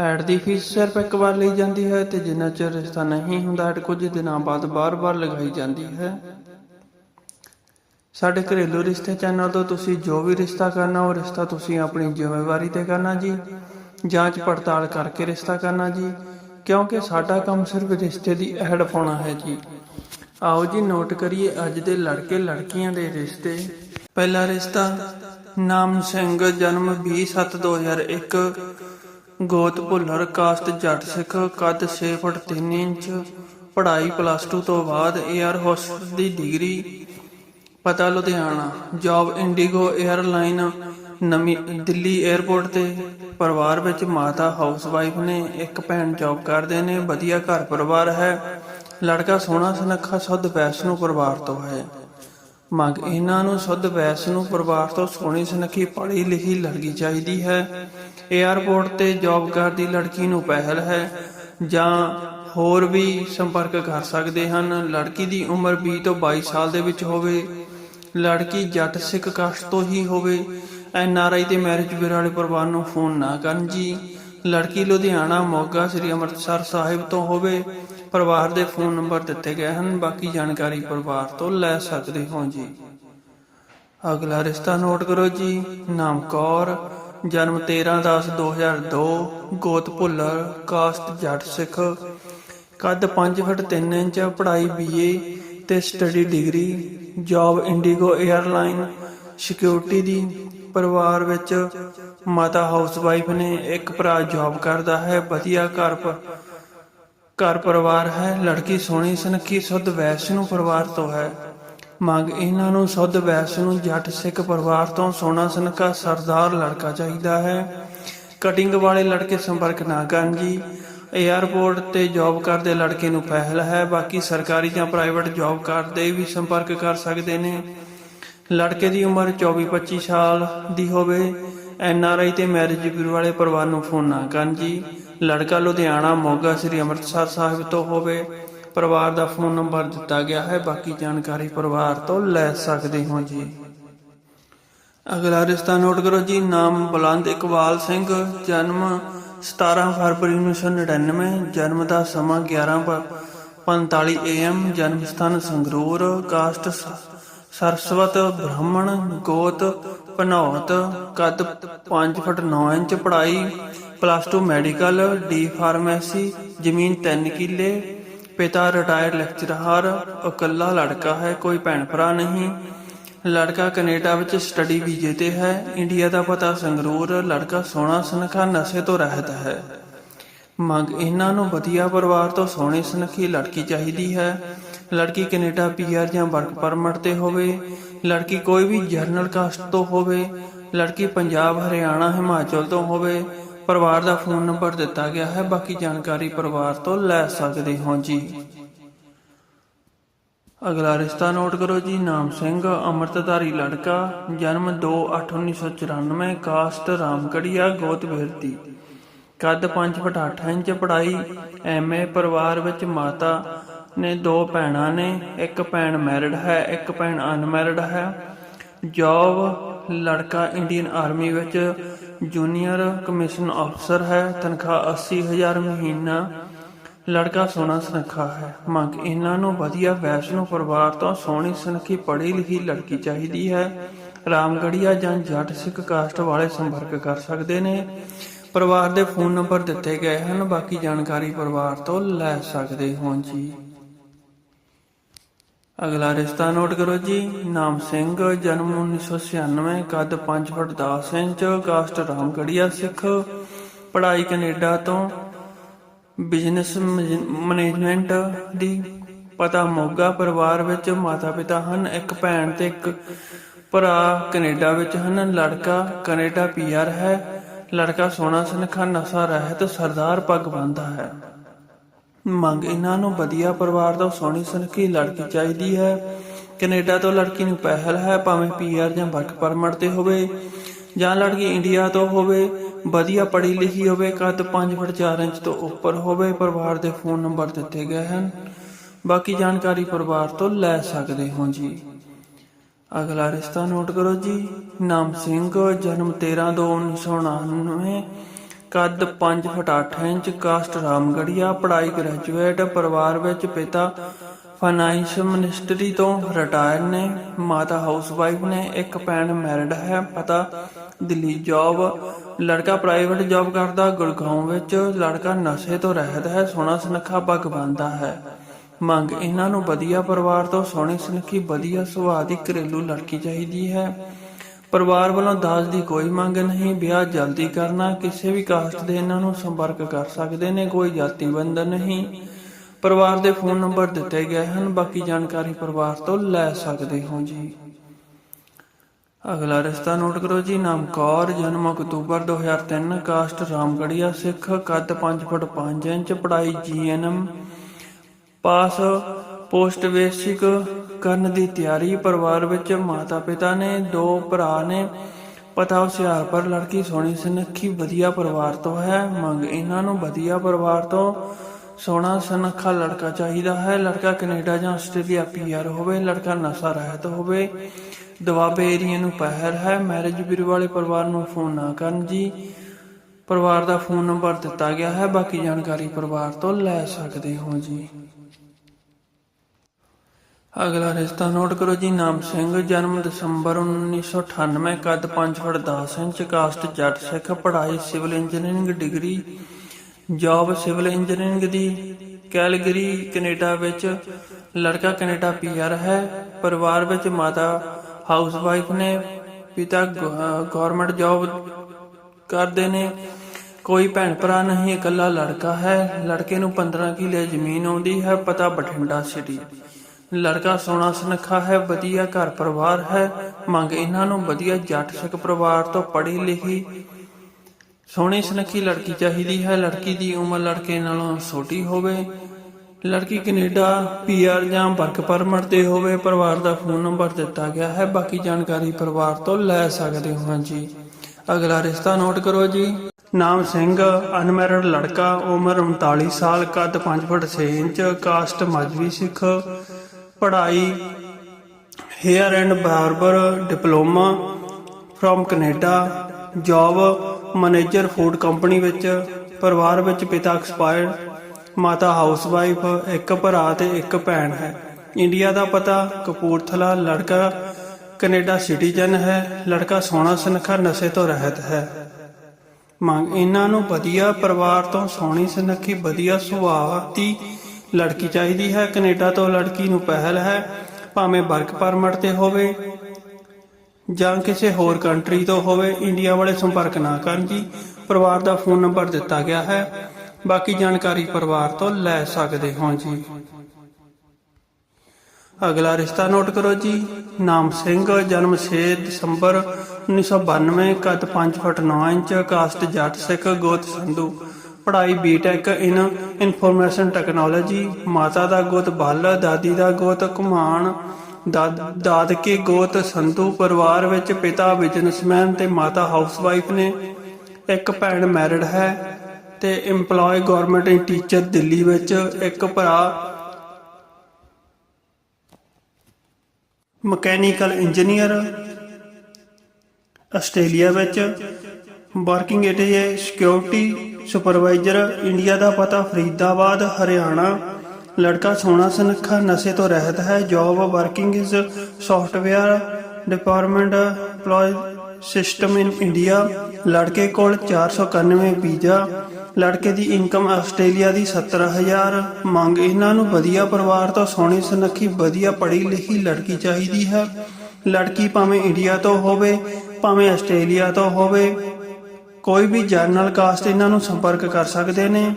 Add ਦੀ fees ਸਿਰਫ ਇੱਕ ਵਾਰ ਲਈ ਜਾਂਦੀ ਹੈ ਤੇ ਜਿੰਨਾ ਚਿਰ ਰਿਸ਼ਤਾ ਨਹੀਂ ਹੁੰਦਾ ਐਡ ਕੁਝ ਦਿਨਾਂ ਬਾਅਦ ਬਾਰ-ਬਾਰ ਲਗਾਈ ਜਾਂਦੀ ਹੈ। ਸਾਡੇ ਘਰੇਲੂ ਰਿਸ਼ਤੇ ਚੈਨਲ ਤੋਂ ਤੁਸੀਂ ਜੋ ਵੀ ਰਿਸ਼ਤਾ ਕਰਨਾ, ਉਹ ਰਿਸ਼ਤਾ ਤੁਸੀਂ ਆਪਣੀ ਜ਼ਿੰਮੇਵਾਰੀ ਤੇ ਕਰਨਾ ਜੀ। ਜਾਂਚ ਪੜਤਾਲ ਕਰਕੇ ਰਿਸ਼ਤਾ ਕਰਨਾ ਜੀ, ਕਿਉਂਕਿ ਸਾਡਾ ਕੰਮ ਸਿਰਫ ਰਿਸ਼ਤੇ ਦੀ ਐਡ ਪਾਉਣਾ ਹੈ ਜੀ। ਆਓ ਜੀ ਨੋਟ ਕਰੀਏ ਅੱਜ ਦੇ ਲੜਕੇ ਲੜਕੀਆਂ ਦੇ ਰਿਸ਼ਤੇ। ਪਹਿਲਾ ਰਿਸ਼ਤਾ, ਨਾਮ ਸਿੰਘ, ਜਨਮ 20/7/2001 ਗੋਤ ਭੁੱਲਰ ਕਾਸ਼ਤ ਜੱਟ ਸਿੱਖ ਕੱਦ 6 ਫੁੱਟ 3 ਇੰਚ। ਪੜ੍ਹਾਈ ਪਲੱਸ 2 ਤੋਂ ਬਾਅਦ 에ਅਰ ਹੋਸਟਸ ਦੀ ਡਿਗਰੀ ਪਤਾ ਲੁਧਿਆਣਾ ਜੌਬ ਇੰਡੀਗੋ 에ਅਰਲਾਈਨ ਨਵੀਂ ਦਿੱਲੀ 에ਅਰਪੋਰਟ ਤੇ। ਪਰਿਵਾਰ ਵਿੱਚ ਮਾਤਾ ਹਾਊਸਵਾਈਫ ਨੇ ਇੱਕ ਭੈਣ ਜੌਬ ਕਰਦੇ ਨੇ, ਵਧੀਆ ਘਰ ਪਰਿਵਾਰ ਹੈ। ਲੜਕਾ ਸੋਹਣਾ ਸੁਨੱਖਾ ਸੁੱਧ ਵੈਸ਼ਨੂ ਪਰਿਵਾਰ ਤੋਂ ਹੈ। ਮੰਗ ਇਹਨਾਂ ਨੂੰ ਸੁੱਧ ਵੈਸ਼ਨੂ ਪਰਿਵਾਰ ਤੋਂ ਸੋਹਣੀ ਸੁਨੱਖੀ ਪੜ੍ਹੀ ਲਿਖੀ ਲੜਕੀ ਚਾਹੀਦੀ ਹੈ। 에ਅਰਪੋਰਟ ਤੇ ਜੌਬ ਕਰਦੀ ਲੜਕੀ ਨੂੰ ਪਹਿਲ ਹੈ ਜਾਂ ਹੋਰ ਵੀ ਸੰਪਰਕ ਕਰ ਸਕਦੇ ਹਨ। ਲੜਕੀ ਦੀ ਉਮਰ 20 ਤੋਂ 22 ਸਾਲ ਦੇ ਵਿੱਚ ਹੋਵੇ, ਲੜਕੀ ਜੱਟ ਸਿੱਖ ਕਾਸਟ ਤੋਂ ਹੀ ਹੋਵੇ, ਐਨ ਆਰ ਆਈ ਤੇ ਮੈਰਿਜ ਬਿਊਰੋ ਵਾਲੇ ਪਰਿਵਾਰ ਨੂੰ ਫੋਨ ਨਾ ਕਰਨ ਜੀ। ਲੜਕੀ ਲੁਧਿਆਣਾ, ਮੋਗਾ, ਸ੍ਰੀ ਅੰਮ੍ਰਿਤਸਰ ਸਾਹਿਬ ਤੋਂ ਹੋਵੇ, ਪਰਿਵਾਰ ਦੇ ਫੋਨ ਨੰਬਰ ਦਿੱਤੇ ਗਏ ਹਨ। ਬਾਕੀ ਜਾਣਕਾਰੀ ਪਰਿਵਾਰ ਤੋਂ ਲੈ ਸਕਦੇ ਹੋ ਜੀ। ਅਗਲਾ ਰਿਸ਼ਤਾ ਨੋਟ ਕਰੋ ਜੀ। ਨਾਮ ਕੌਰ ਜਨਮ 13/10/2002 ਗੋਤ ਭੁੱਲਰ ਕਾਸਟ ਜੱਟ ਸਿੱਖ। ਕੱਦ 5 ਫੁੱਟ 3 ਇੰਚ, ਪੜ੍ਹਾਈ ਬੀਏ ਤੇ study degree job IndiGo airline security ਦੀ ਪਰਿਵਾਰ ਵਿੱਚ ਮਾਤਾ ਹਾਊਸਵਾਈਫ ਨੇ ਇੱਕ ਭਰਾ ਜੌਬ ਕਰਦਾ ਹੈ, ਵਧੀਆ ਘਰ ਪ- ਘਰ ਪਰਿਵਾਰ ਹੈ। ਲੜਕੀ ਸੋਹਣੀ, ਸੁਨੱਖੀ, ਸੁੱਧ, ਵੈਸ਼ਨੂ ਪਰਿਵਾਰ ਤੋਂ ਹੈ। ਮੰਗ ਇਹਨਾਂ ਨੂੰ ਸੁੱਧ ਵੈਸ਼ਨੂ ਜੱਟ ਸਿੱਖ ਪਰਿਵਾਰ ਤੋਂ ਸੋਹਣਾ ਸਨਕਾ ਸਰਦਾਰ ਲੜਕਾ ਚਾਹੀਦਾ ਹੈ। ਕਟਿੰਗ ਵਾਲੇ ਲੜਕੇ ਸੰਪਰਕ ਨਾ ਕਰਨ ਜੀ। 에ਅਰਪੋਰਟ ਤੇ ਜੌਬ ਕਰਦੇ ਲੜਕੇ ਨੂੰ ਪਹਿਲ ਹੈ। ਬਾਕੀ ਸਰਕਾਰੀ ਜਾਂ ਪ੍ਰਾਈਵੇਟ ਜੌਬ ਕਰਦੇ ਵੀ ਸੰਪਰਕ ਕਰ ਸਕਦੇ ਨੇ। ਲੜਕੇ ਦੀ ਉਮਰ 24-25 ਸਾਲ ਦੀ ਹੋਵੇ। ਐਨ ਆਰ ਆਈ ਤੇ ਮੈਰਿਜ ਬਿਊਰੋ ਵਾਲੇ ਪਰਿਵਾਰ ਨੂੰ ਫੋਨ ਨਾ ਕਰਨ ਜੀ। ਲੜਕਾ ਲੁਧਿਆਣਾ ਮੋਗਾ ਸ੍ਰੀ ਅੰਮ੍ਰਿਤਸਰ ਸਾਹਿਬ ਤੋਂ ਹੋਵੇ। ਪਰਿਵਾਰ ਦਾ ਫੋਨ ਨੰਬਰ ਦਿੱਤਾ ਗਿਆ ਹੈ। ਬਾਕੀ ਜਾਣਕਾਰੀ ਪਰਿਵਾਰ ਤੋਂ ਲੈ ਸਕਦੇ ਹੋ ਜੀ। ਅਗਲਾ ਰਿਸ਼ਤਾ ਨੋਟ ਕਰੋ ਜੀ। ਨਾਮ ਬੁਲੰਦ ਇਕਬਾਲ ਸਿੰਘ, ਜਨਮ 17 ਫਰਵਰੀ 1999 ਜਨਮ ਦਾ ਸਮਾਂ 11:45 AM ਜਨਮ ਸਥਾਨ ਸੰਗਰੂਰ, ਕਾਸਟ ਸਰਸਵਤ, ਬ੍ਰਾਹਮਣ, ਗੋਤ ਪਨੌਤ ਕੱਦ 5 ਫੁੱਟ 9 ਇੰਚ, ਪੜ੍ਹਾਈ ਪਲੱਸ 2 ਮੈਡੀਕਲ ਡੀ ਫਾਰਮੇਸੀ ਜ਼ਮੀਨ 3 ਕਿੱਲੇ ਪਿਤਾ ਰਿਟਾਇਰਡ ਲੈਕਚਰਰ ਇਕੱਲਾ ਲੜਕਾ ਹੈ, ਕੋਈ ਭੈਣ ਭਰਾ ਨਹੀਂ। ਲੜਕਾ ਕੈਨੇਡਾ ਵਿੱਚ ਸਟੱਡੀ ਵੀਜ਼ੇ ਤੇ ਹੈ। ਇੰਡੀਆ ਦਾ ਪਤਾ ਸੰਗਰੂਰ, ਲੜਕਾ ਸੋਹਣਾ ਸੁਨੱਖਾ ਨਸ਼ੇ ਤੋਂ ਰਹਿਤ ਹੈ। ਮੰਗ ਇਹਨਾਂ ਨੂੰ ਵਧੀਆ ਪਰਿਵਾਰ ਤੋਂ ਸੋਹਣੀ ਸੁਨੱਖੀ ਲੜਕੀ ਚਾਹੀਦੀ ਹੈ। ਲੜਕੀ ਕੈਨੇਡਾ ਪੀਆਰ ਜਾਂ ਵਰਕ ਪਰਮਿਟ ਤੇ ਹੋਵੇ। ਲੜਕੀ ਕੋਈ ਵੀ ਜਰਨਲ ਕਾਸਟ ਤੋਂ ਹੋਵੇ। ਲੜਕੀ ਪੰਜਾਬ, ਹਰਿਆਣਾ, ਹਿਮਾਚਲ ਤੋਂ ਹੋਵੇ। ਪਰਿਵਾਰ ਦਾ ਫੋਨ ਨੰਬਰ ਦਿੱਤਾ ਗਿਆ ਹੈ। ਬਾਕੀ ਜਾਣਕਾਰੀ ਪਰਿਵਾਰ ਤੋਂ ਲੈ ਸਕਦੇ ਹੋ ਜੀ। ਅਗਲਾ ਰਿਸ਼ਤਾ ਨੋਟ ਕਰੋ ਜੀ। ਨਾਮ ਸਿੰਘ, ਅੰਮ੍ਰਿਤਧਾਰੀ ਲੜਕਾ, ਜਨਮ 2/8/1994 ਕਾਸਟ ਰਾਮਗੜੀਆ ਗੋਤ ਬਿਰਤੀ ਕੱਦ 5 ਫੁੱਟ 8 ਇੰਚ, ਪੜ੍ਹਾਈ ਐਮਏ ਪਰਿਵਾਰ ਵਿੱਚ ਮਾਤਾ ਨੇ ਦੋ ਭੈਣਾਂ ਨੇ, ਇੱਕ ਭੈਣ ਮੈਰਿਡ ਹੈ, ਇੱਕ ਭੈਣ ਅਨਮੈਰਿਡ ਹੈ। ਜੌਬ, ਲੜਕਾ ਇੰਡੀਅਨ ਆਰਮੀ ਵਿੱਚ ਜੂਨੀਅਰ ਕਮਿਸ਼ਨ ਅਫਸਰ ਹੈ, ਤਨਖਾਹ 80000 ਮਹੀਨਾ। ਲੜਕਾ ਸੋਹਣਾ ਸੁਨੱਖਾ ਹੈ। ਮੰਗ, ਇਹਨਾਂ ਨੂੰ ਵਧੀਆ ਵੈਸ਼ਨੂ ਪਰਿਵਾਰ ਤੋਂ ਸੋਹਣੀ ਸੁਨੱਖੀ ਪੜ੍ਹੀ ਲਿਖੀ ਲੜਕੀ ਚਾਹੀਦੀ ਹੈ। ਰਾਮਗੜੀਆ ਜਾਂ ਜੱਟ ਸਿੱਖ ਕਾਸਟ ਵਾਲੇ ਸੰਪਰਕ ਕਰ ਸਕਦੇ ਨੇ। ਪਰਿਵਾਰ ਦੇ ਫੋਨ ਨੰਬਰ ਦਿੱਤੇ ਗਏ ਹਨ, ਬਾਕੀ ਜਾਣਕਾਰੀ ਪਰਿਵਾਰ ਤੋਂ ਲੈ ਸਕਦੇ ਹੋ ਜੀ। ਅਗਲਾ ਰਿਸ਼ਤਾ ਨੋਟ ਕਰੋ ਜੀ। ਨਾਮ ਸਿੰਘ, ਜਨਮ 1996 ਕੱਦ 5 foot 10 inch, caste Ramgarhia Sikh. ਪੜ੍ਹਾਈ ਕੈਨੇਡਾ ਤੋਂ। ਬਿਜ਼ਨਸ ਮੈਨੇਜਮੈਂਟ ਦੀ ਪਤਾ ਮੋਗਾ ਪਰਿਵਾਰ ਵਿੱਚ ਮਾਤਾ ਪਿਤਾ ਹਨ। ਇੱਕ ਭੈਣ ਤੇ ਇੱਕ ਭਰਾ ਕੈਨੇਡਾ ਵਿੱਚ ਹਨ। ਲੜਕਾ ਕੈਨੇਡਾ ਪੀਆਰ ਹੈ। ਲੜਕਾ ਸੋਹਣਾ ਸਨਖਾ, ਨਸ਼ਾ ਰਹਿਤ ਸਰਦਾਰ ਪੱਗ ਬੰਨ੍ਹਦਾ ਹੈ। ਮੰਗ ਇਹਨਾਂ ਨੂੰ ਵਧੀਆ ਪਰਿਵਾਰ ਤੋਂ ਸੋਹਣੀ ਸੁਨੱਖੀ ਲੜਕੀ ਚਾਹੀਦੀ ਹੈ। ਕੈਨੇਡਾ ਤੋਂ ਲੜਕੀ ਨੂੰ ਪਹਿਲ ਹੈ, ਭਾਵੇਂ ਪੀਆਰ ਜਾਂ ਵਰਕ ਪਰਮਿਟ ਤੇ ਹੋਵੇ, ਜਾਂ ਲੜਕੀ ਇੰਡੀਆ ਤੋਂ ਹੋਵੇ, ਵਧੀਆ ਪੜ੍ਹੀ ਲਿਖੀ ਹੋਵੇ, ਕੱਦ 5 ਫੁੱਟ 4 ਇੰਚ ਤੋਂ ਉੱਪਰ ਹੋਵੇ, ਪਰਿਵਾਰ ਦੇ ਫੋਨ ਨੰਬਰ ਦਿੱਤੇ ਗਏ ਹਨ। ਬਾਕੀ ਜਾਣਕਾਰੀ ਪਰਿਵਾਰ ਤੋਂ ਲੈ ਸਕਦੇ ਹੋ ਜੀ। ਅਗਲਾ ਰਿਸ਼ਤਾ ਨੋਟ ਕਰੋ ਜੀ। ਨਾਮ ਸਿੰਘ, ਜਨਮ 13 ਦੋ 1999 ਕੱਦ 5 ਫੁੱਟ 8 ਇੰਚ, ਕਾਸਟ ਰਾਮਗੜੀਆ, ਪੜ੍ਹਾਈ ਗ੍ਰੈਜੂਏਟ, ਪਰਿਵਾਰ ਵਿੱਚ ਪਿਤਾ ਫਾਈਨੈਂਸ ਮਿਨਿਸਟਰੀ ਤੋਂ ਰਿਟਾਇਰ ਨੇ, ਮਾਤਾ ਹਾਊਸਵਾਈਫ ਨੇ, ਇੱਕ ਭੈਣ ਮੈਰਿਡ ਹੈ, ਪਤਾ ਦਿੱਲੀ ਜੌਬ, ਲੜਕਾ ਪ੍ਰਾਈਵੇਟ ਜੌਬ ਕਰਦਾ, ਗੁੜਗਾਉਂ ਵਿੱਚ ਲੜਕਾ ਨਸ਼ੇ ਤੋਂ ਰਹਿਤ ਹੈ, ਸੋਹਣਾ ਸੁਨੱਖਾ ਪੱਗ ਬੰਨਦਾ ਹੈ। ਮੰਗ ਇਹਨਾਂ ਨੂੰ ਵਧੀਆ ਪਰਿਵਾਰ ਤੋਂ, ਸੋਹਣੀ ਸੁਨੱਖੀ, ਵਧੀਆ ਸੁਭਾਅ ਦੀ ਘਰੇਲੂ ਲੜਕੀ ਚਾਹੀਦੀ ਹੈ। ਪਰਿਵਾਰ ਵੱਲੋਂ ਦਾਜ ਦੀ ਕੋਈ ਮੰਗ ਨਹੀਂ, ਵਿਆਹ ਜਲਦੀ ਕਰਨਾ, ਕਿਸੇ ਵੀ ਕਾਸਟ ਦੇ ਇਹਨਾਂ ਨੂੰ ਸੰਪਰਕ ਕਰ ਸਕਦੇ ਨੇ, ਕੋਈ ਜਾਤੀ ਬੰਧਨ ਨਹੀਂ। ਪਰਿਵਾਰ ਦੇ ਫੋਨ ਨੰਬਰ ਦਿੱਤੇ ਗਏ ਹਨ, ਬਾਕੀ ਜਾਣਕਾਰੀ ਪਰਿਵਾਰ ਤੋਂ ਲੈ ਸਕਦੇ ਹੋ ਜੀ। ਅਗਲਾ ਰਿਸ਼ਤਾ ਨੋਟ ਕਰੋ ਜੀ, ਨਾਮ ਕੌਰ, ਜਨਮ ਅਕਤੂਬਰ 2003 ਕਾਸਟ ਰਾਮਗੜੀਆ ਸਿੱਖ, ਕੱਦ 5 ਫੁੱਟ 5 ਇੰਚ, ਪੜ੍ਹਾਈ ਜੀਐਨਐਮ ਪਾਸ ਪੋਸਟ ਬੇਸਿਕ ਕਰਨ ਦੀ ਤਿਆਰੀ। ਪਰਿਵਾਰ ਵਿੱਚ ਮਾਤਾ ਪਿਤਾ ਨੇ, ਦੋ ਭਰਾ ਨੇ। ਪਤਾ ਹੁਸ਼ਿਆਰਪੁਰ ਲੜਕੀ ਸੋਹਣੀ ਸੁਨੱਖੀ, ਵਧੀਆ ਪਰਿਵਾਰ ਤੋਂ ਹੈ। ਮੰਗ ਇਹਨਾਂ ਨੂੰ ਵਧੀਆ ਪਰਿਵਾਰ ਤੋਂ ਸੋਹਣਾ ਸੁਨੱਖਾ ਲੜਕਾ ਚਾਹੀਦਾ ਹੈ। ਲੜਕਾ ਕੈਨੇਡਾ ਜਾਂ ਆਸਟ੍ਰੇਲੀਆ ਪੀਆਰ ਹੋਵੇ, ਲੜਕਾ ਨਸ਼ਾ ਰਹਿਤ ਹੋਵੇ ਦੁਆਬੇ ਏਰੀਆ ਨੂੰ ਪਹਿਰ ਹੈ। ਮੈਰਿਜ ਬਿਊਰੋ ਵਾਲੇ ਪਰਿਵਾਰ ਨੂੰ ਫੋਨ ਨਾ ਕਰਨ ਜੀ। ਪਰਿਵਾਰ ਦਾ ਫੋਨ ਨੰਬਰ ਦਿੱਤਾ ਗਿਆ ਹੈ। ਬਾਕੀ ਜਾਣਕਾਰੀ ਪਰਿਵਾਰ ਤੋਂ ਲੈ ਸਕਦੇ ਹੋ ਜੀ। ਅਗਲਾ ਰਿਸ਼ਤਾ ਨੋਟ ਕਰੋ ਜੀ, ਨਾਮ ਸਿੰਘ, ਜਨਮ ਦਸੰਬਰ 1998 ਕੱਦ 5 ਫੁੱਟ 10 ਇੰਚ ਕਾਸਟ ਜੱਟ ਸਿੱਖ, ਪੜ੍ਹਾਈ civil engineering degree, job civil engineering ਦੀ ਕੈਲਗਰੀ, ਕੈਨੇਡਾ ਵਿੱਚ ਲੜਕਾ ਕੈਨੇਡਾ ਪੀਆਰ ਹੈ, ਪਰਿਵਾਰ ਵਿੱਚ ਮਾਤਾ ਹਾਊਸਵਾਈਫ ਨੇ, ਪਿਤਾ ਗਵਰਨਮੈਂਟ ਜੌਬ ਕਰਦੇ ਨੇ, ਕੋਈ ਭੈਣ ਭਰਾ ਨਹੀਂ, ਇਕੱਲਾ ਲੜਕਾ ਹੈ, ਲੜਕੇ ਨੂੰ 15 ਕਿੱਲੇ ਜ਼ਮੀਨ ਆਉਂਦੀ ਹੈ, ਪਤਾ ਬਠਿੰਡਾ ਸਿਟੀ ਲੜਕਾ ਸੋਹਣਾ ਸੁਨੱਖਾ ਹੈ, ਵਧੀਆ ਘਰ ਪਰਿਵਾਰ ਹੈ। ਮੰਗ ਇਹਨਾਂ ਨੂੰ ਵਧੀਆ ਜੱਟ ਸਿੱਖ ਪਰਿਵਾਰ ਤੋਂ ਪੜ੍ਹੀ ਲਿਖੀ, ਸੋਹਣੀ ਸੁਨੱਖੀ ਲੜਕੀ ਚਾਹੀਦੀ ਹੈ। ਲੜਕੀ ਦੀ ਉਮਰ ਲੜਕੇ ਨਾਲੋਂ ਛੋਟੀ ਹੋਵੇ, ਲੜਕੀ ਕੈਨੇਡਾ ਪੀਆਰ ਜਾਂ ਵਰਕ ਪਰਮਿਟ ਤੇ ਹੋਵੇ, ਪਰਿਵਾਰ ਦਾ ਫੋਨ ਨੰਬਰ ਦਿੱਤਾ ਗਿਆ ਹੈ। ਬਾਕੀ ਜਾਣਕਾਰੀ ਪਰਿਵਾਰ ਤੋਂ ਲੈ ਸਕਦੇ ਹੋ ਜੀ। ਅਗਲਾ ਰਿਸ਼ਤਾ ਨੋਟ ਕਰੋ ਜੀ। ਨਾਮ ਸਿੰਘ, ਅਨਮੈਰਿਡ ਲੜਕਾ, ਉਮਰ 39 ਸਾਲ, ਕੱਦ 5 foot 6 inch, caste Mazhabi Sikh ਪੜ੍ਹਾਈ hair and barber diploma from Canada job manager food company ਵਿੱਚ, ਪਰਿਵਾਰ ਵਿੱਚ ਪਿਤਾ ਐਕਸਪਾਇਰ ਮਾਤਾ ਹਾਊਸਵਾਈਫ ਇੱਕ ਭਰਾ ਤੇ ਇੱਕ ਭੈਣ ਹੈ। ਇੰਡੀਆ ਦਾ ਪਤਾ, ਕਪੂਰਥਲਾ ਲੜਕਾ ਕੈਨੇਡਾ ਸਿਟੀਜ਼ਨ ਹੈ, ਲੜਕਾ ਸੋਹਣਾ ਸੁਨੱਖਾ ਨਸ਼ੇ ਤੋਂ ਰਹਿਤ ਹੈ। ਮੰਗ, ਇਹਨਾਂ ਨੂੰ ਵਧੀਆ ਪਰਿਵਾਰ ਤੋਂ ਸੋਹਣੀ ਸੁਨੱਖੀ, ਵਧੀਆ ਸੁਭਾਅ ਦੀ ਲੜਕੀ ਚਾਹੀਦੀ ਹੈ, ਕੈਨੇਡਾ ਤੋਂ ਲੜਕੀ ਨੂੰ ਪਹਿਲ ਹੈ, ਭਾਵੇਂ ਵਰਕ ਪਰਮਿਟ ਤੇ ਹੋਵੇ ਜਾਂ ਕਿਸੇ ਹੋਰ ਕੰਟਰੀ ਤੋਂ ਹੋਵੇ, ਇੰਡੀਆ ਵਾਲੇ ਸੰਪਰਕ ਨਾ ਕਰਨ ਜੀ। ਪਰਿਵਾਰ ਦਾ ਫੋਨ ਨੰਬਰ ਦਿੱਤਾ ਗਿਆ ਹੈ। ਬਾਕੀ ਜਾਣਕਾਰੀ ਪਰਿਵਾਰ ਤੋਂ ਲੈ ਸਕਦੇ ਹੋ ਜੀ। ਅਗਲਾ ਰਿਸ਼ਤਾ ਨੋਟ ਕਰੋ ਜੀ। ਨਾਮ ਸਿੰਘ, ਜਨਮ 6 ਦਸੰਬਰ 1992 ਕੱਦ 5 ਫੁੱਟ 9 ਇੰਚ ਕਾਸਟ ਜੱਟ ਸਿੱਖ, ਗੋਤ ਸੰਧੂ। ਪੜ੍ਹਾਈ ਬੀਟੈਕ ਇਨ ਇਨਫੋਰਮੇਸ਼ਨ ਟੈਕਨੋਲੋਜੀ ਮਾਤਾ ਦਾ ਗੋਤ, ਬੱਲ, ਦਾਦੀ ਦਾ ਗੋਤ ਕੁਮਾਨ ਦਾਦਕੇ ਗੋਤ ਸੰਧੂ ਪਰਿਵਾਰ ਵਿੱਚ ਪਿਤਾ ਬਿਜ਼ਨਸਮੈਨ ਤੇ ਮਾਤਾ ਹਾਊਸਵਾਈਫ ਨੇ। ਇੱਕ ਭੈਣ ਮੈਰਿਡ ਹੈ ਤੇ EMPLOYE ਗਵਰਨਮੈਂਟ ਟੀਚਰ ਦਿੱਲੀ ਵਿੱਚ, ਇੱਕ ਭਰਾ ਮਕੈਨੀਕਲ ਇੰਜੀਨੀਅਰ ਆਸਟ੍ਰੇਲੀਆ ਵਿੱਚ। Working at a security supervisor India ਦਾ ਪਤਾ ਫਰੀਦਾਬਾਦ, ਹਰਿਆਣਾ। ਲੜਕਾ ਸੋਹਣਾ ਸੁਨੱਖਾ, ਨਸ਼ੇ ਤੋਂ ਰਹਿਤ ਹੈ job working is software department EMPLOYE system in India ਲੜਕੇ ਕੋਲ 491 ਵੀਜ਼ਾ। ਲੜਕੇ ਦੀ ਇਨਕਮ ਆਸਟ੍ਰੇਲੀਆ ਦੀ 70000 ਮੰਗ, ਇਹਨਾਂ ਨੂੰ ਵਧੀਆ ਪਰਿਵਾਰ ਤੋਂ ਸੋਹਣੀ ਸੁਨੱਖੀ, ਵਧੀਆ ਪੜ੍ਹੀ ਲਿਖੀ ਲੜਕੀ ਚਾਹੀਦੀ ਹੈ। ਲੜਕੀ ਭਾਵੇਂ ਇੰਡੀਆ ਤੋਂ ਹੋਵੇ, ਭਾਵੇਂ ਆਸਟ੍ਰੇਲੀਆ ਤੋਂ ਹੋਵੇ ਕੋਈ ਵੀ ਜਰਨਲ ਕਾਸਟ ਇਹਨਾਂ ਨੂੰ ਸੰਪਰਕ ਕਰ ਸਕਦੇ ਨੇ।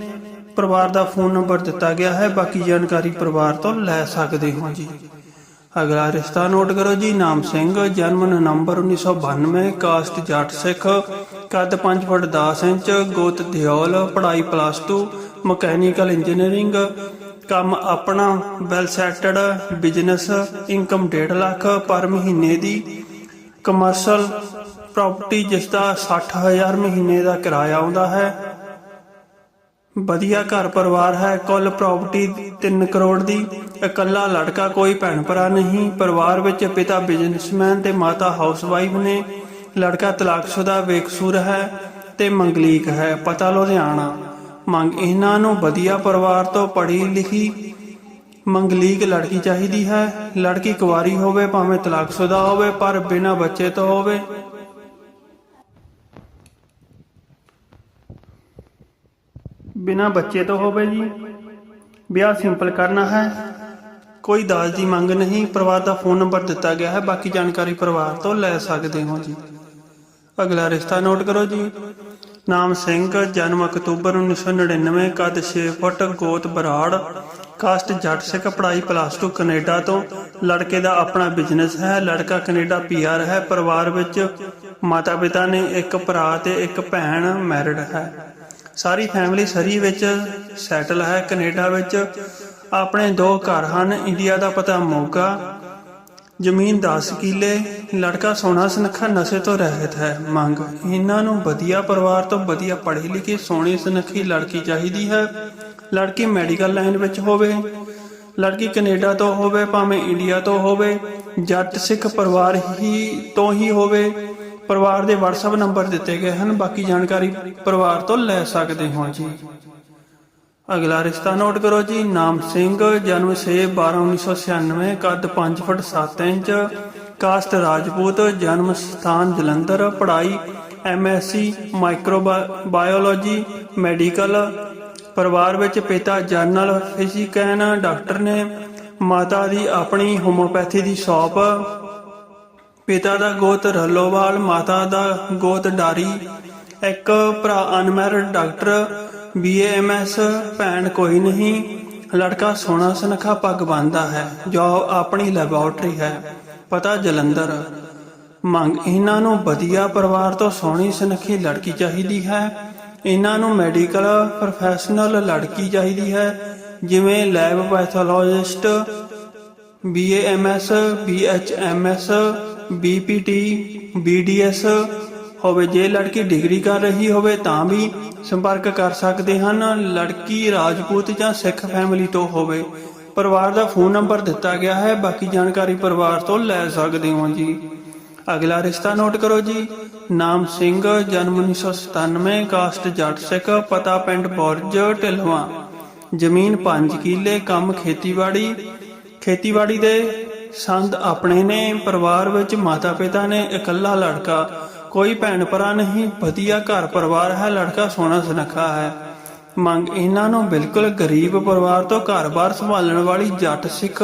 ਪਰਿਵਾਰ ਦਾ ਫੋਨ ਨੰਬਰ ਦਿੱਤਾ ਗਿਆ ਹੈ, ਬਾਕੀ ਜਾਣਕਾਰੀ ਪਰਿਵਾਰ ਤੋਂ ਲੈ ਸਕਦੇ ਹੋ ਜੀ। ਅਗਲਾ ਰਿਸ਼ਤਾ ਨੋਟ ਕਰੋ ਜੀ, ਨਾਮ ਸਿੰਘ, ਜਨਮ ਨਵੰਬਰ 1992 ਕਾਸਟ ਜੱਟ ਸਿੱਖ, ਕੱਦ 5 ਫੁੱਟ 10 ਇੰਚ, ਗੋਤ ਦਿਓਲ, ਪੜ੍ਹਾਈ ਪਲੱਸ 2 ਮਕੈਨੀਕਲ ਇੰਜੀਨੀਅਰਿੰਗ, ਕੰਮ ਆਪਣਾ well settled business income 1.5 lakh, per ਮਹੀਨੇ ਦੀ ਕਮਰਸ਼ਲ ਪ੍ਰਾਪਰਟੀ ਜਿਸ ਦਾ 60000 ਮਹੀਨੇ ਦਾ ਕਿਰਾਇਆ ਆਉਂਦਾ ਹੈ। ਵਧੀਆ ਘਰ ਪਰਿਵਾਰ ਹੈ, ਕੁੱਲ ਪ੍ਰਾਪਰਟੀ 3 ਕਰੋੜ ਦੀ। ਇਕੱਲਾ ਲੜਕਾ ਕੋਈ ਭੈਣ ਭਰਾ ਨਹੀਂ। ਪਰਿਵਾਰ ਵਿੱਚ ਪਿਤਾ ਬਿਜ਼ਨਸਮੈਨ ਤੇ ਮਾਤਾ ਹਾਊਸਵਾਈਫ ਨੇ। ਲੜਕਾ ਤਲਾਕਸ਼ੁਦਾ ਬੇਕਸੂਰ ਹੈ ਤੇ ਮੰਗਲੀਕ ਹੈ, ਪਤਾ ਲੁਧਿਆਣਾ। ਮੰਗ ਇਹਨਾਂ ਨੂੰ ਵਧੀਆ ਪਰਿਵਾਰ ਤੋਂ ਪੜ੍ਹੀ ਲਿਖੀ ਮੰਗਲੀਕ ਲੜਕੀ ਚਾਹੀਦੀ ਹੈ। ਲੜਕੀ ਕੁਵਾਰੀ ਹੋਵੇ, ਭਾਵੇਂ ਤਲਾਕਸ਼ੁਦਾ ਹੋਵੇ, ਪਰ ਬਿਨਾਂ ਬੱਚੇ ਤੋਂ ਹੋਵੇ। ਬਿਨਾਂ ਬੱਚੇ ਤੋਂ ਹੋਵੇ ਜੀ। ਵਿਆਹ ਸਿੰਪਲ ਕਰਨਾ ਹੈ। ਕੋਈ ਦਾਜ ਦੀ ਮੰਗ ਨਹੀਂ, ਪਰਿਵਾਰ ਦਾ ਫੋਨ ਨੰਬਰ ਦਿੱਤਾ ਗਿਆ ਹੈ। ਬਾਕੀ ਜਾਣਕਾਰੀ ਪਰਿਵਾਰ ਤੋਂ ਲੈ ਸਕਦੇ ਹੋ ਜੀ। ਅਗਲਾ ਰਿਸ਼ਤਾ ਨੋਟ ਕਰੋ ਜੀ। ਨਾਮ ਸਿੰਘ, ਜਨਮ ਅਕਤੂਬਰ 1999 ਕੱਦ 6 ਫੁੱਟ, ਗੋਤ ਬਰਾੜ, ਕਾਸਟ ਜੱਟ ਸਿੱਖ, ਪੜ੍ਹਾਈ ਪਲੱਸ 2 ਕੈਨੇਡਾ ਤੋਂ। ਲੜਕੇ ਦਾ ਆਪਣਾ ਬਿਜ਼ਨਸ ਹੈ। ਲੜਕਾ ਕੈਨੇਡਾ ਪੀਆਰ ਹੈ। ਪਰਿਵਾਰ ਵਿੱਚ ਮਾਤਾ ਪਿਤਾ ਨੇ ਇੱਕ ਭਰਾ ਤੇ ਇੱਕ ਭੈਣ ਮੈਰਿਡ ਹੈ। ਸਾਰੀ ਫੈਮਿਲੀ ਸਰੀ ਵਿੱਚ ਸੈਟਲ ਹੈ, ਕੈਨੇਡਾ ਵਿੱਚ। ਆਪਣੇ ਦੋ ਘਰ ਹਨ, ਇੰਡੀਆ ਦਾ ਪਤਾ ਮੋਗਾ ਜ਼ਮੀਨ 10 ਕਿੱਲੇ, ਲੜਕਾ ਸੋਨਾ ਸੁਨੱਖਾ ਨਸ਼ੇ ਤੋਂ ਰਹਿਤ ਹੈ, ਮੰਗ। ਇਹਨਾਂ ਨੂੰ ਵਧੀਆ ਪਰਿਵਾਰ ਤੋਂ ਵਧੀਆ ਪੜ੍ਹੀ ਲਿਖੀ ਸੋਹਣੀ ਸੁਨੱਖੀ ਲੜਕੀ ਚਾਹੀਦੀ ਹੈ। ਲੜਕੀ ਮੈਡੀਕਲ ਲਾਈਨ ਵਿੱਚ ਹੋਵੇ, ਲੜਕੀ ਕੈਨੇਡਾ ਤੋਂ ਹੋਵੇ, ਭਾਵੇਂ ਇੰਡੀਆ ਤੋਂ ਹੋਵੇ, ਜੱਟ ਸਿੱਖ ਪਰਿਵਾਰ ਹੀ ਤੋਂ ਹੀ ਹੋਵੇ। ਪਰਿਵਾਰ ਦੇ WhatsApp ਨੰਬਰ ਦਿੱਤੇ ਗਏ ਹਨ। ਬਾਕੀ ਜਾਣਕਾਰੀ ਪਰਿਵਾਰ ਤੋਂ ਲੈ ਸਕਦੇ ਹੋ ਜੀ। ਅਗਲਾ ਰਿਸ਼ਤਾ ਨੋਟ ਕਰੋ ਜੀ। ਨਾਮ ਸਿੰਘ, ਜਨਮ 6 12 1996 ਕੱਦ 5 ਫੁੱਟ 7 ਇੰਚ ਕਾਸਟ ਰਾਜਪੂਤ, ਜਨਮ ਸਥਾਨ ਜਲੰਧਰ, ਪੜ੍ਹਾਈ ਐਮਐਸਸੀ ਮਾਈਕਰੋਬਾਇਓਲੋਜੀ, ਮੈਡੀਕਲ। ਪਰਿਵਾਰ ਵਿੱਚ ਪਿਤਾ ਜਨਰਲ ਫਿਜ਼ੀਕੈਨ, ਡਾਕਟਰ ਨੇ, ਮਾਤਾ ਦੀ ਆਪਣੀ ਹੋਮੋਪੈਥੀ ਦੀ ਸ਼ਾਪ। ਪਿਤਾ ਦਾ ਗੋਤ ਰਲੋਵਾਲ, ਮਾਤਾ ਦਾ ਗੋਤ ਡਾਰੀ। ਇੱਕ ਭਰਾ ਅਨਮੈਰਿਡ ਡਾਕਟਰ ਬੀਏਐਮਐਸ ਭੈਣ ਕੋਈ ਨਹੀਂ। ਲੜਕਾ ਸੋਹਣਾ ਸੁਨੱਖਾ ਪੱਗ ਬੰਨਦਾ ਹੈ, ਜੋ ਆਪਣੀ ਲੈਬੋਰਟਰੀ ਹੈ। ਪਤਾ ਜਲੰਧਰ, ਮੰਗ ਇਹਨਾਂ ਨੂੰ ਵਧੀਆ ਪਰਿਵਾਰ ਤੋਂ ਸੋਹਣੀ ਸੁਨੱਖੀ ਲੜਕੀ ਚਾਹੀਦੀ ਹੈ। ਇਹਨਾਂ ਨੂੰ ਮੈਡੀਕਲ ਪ੍ਰੋਫੈਸ਼ਨਲ ਲੜਕੀ ਚਾਹੀਦੀ ਹੈ, ਜਿਵੇਂ lab pathologist BAMS BHMS BPT BDS ਹੋਵੇ ਜੇ ਲੜਕੀ ਡਿਗਰੀ ਕਰ ਰਹੀ ਹੋਵੇ ਤਾਂ ਵੀ ਸੰਪਰਕ ਕਰ ਸਕਦੇ ਹਨ, ਲੜਕੀ ਰਾਜਪੂਤ ਜਾਂ ਸਿੱਖ ਫੈਮਿਲੀ ਤੋਂ ਹੋਵੇ। ਪਰਿਵਾਰ ਦਾ ਫੋਨ ਨੰਬਰ ਦਿੱਤਾ ਗਿਆ ਹੈ, ਬਾਕੀ ਜਾਣਕਾਰੀ ਪਰਿਵਾਰ ਤੋਂ ਲੈ ਸਕਦੇ ਹੋ ਜੀ। ਅਗਲਾ ਰਿਸ਼ਤਾ ਨੋਟ ਕਰੋ ਜੀ। ਨਾਮ ਸਿੰਘ, ਜਨਮ 1997 ਕਾਸਟ ਜੱਟ ਸਿੱਖ, ਪਤਾ ਪਿੰਡ ਬੋਰਜ, ਢਿਲਵਾ। ਜ਼ਮੀਨ 5 ਕਿੱਲੇ, ਕੰਮ ਖੇਤੀਬਾੜੀ ਖੇਤੀਬਾੜੀ ਦੇ ਸੰਦ ਆਪਣੇ ਨੇ, ਪਰਿਵਾਰ ਵਿੱਚ ਮਾਤਾ ਪਿਤਾ ਨੇ ਇਕੱਲਾ ਲੜਕਾ, ਕੋਈ ਭੈਣ ਭਰਾ ਨਹੀਂ, ਵਧੀਆ ਘਰ ਪਰਿਵਾਰ ਹੈ, ਲੜਕਾ ਸੋਹਣਾ ਸੁਨੱਖਾ ਹੈ। ਮੰਗ ਇਹਨਾਂ ਨੂੰ ਬਿਲਕੁਲ ਗਰੀਬ ਪਰਿਵਾਰ ਤੋਂ ਘਰ-ਬਾਰ ਸੰਭਾਲਣ ਵਾਲੀ ਜੱਟ ਸਿੱਖ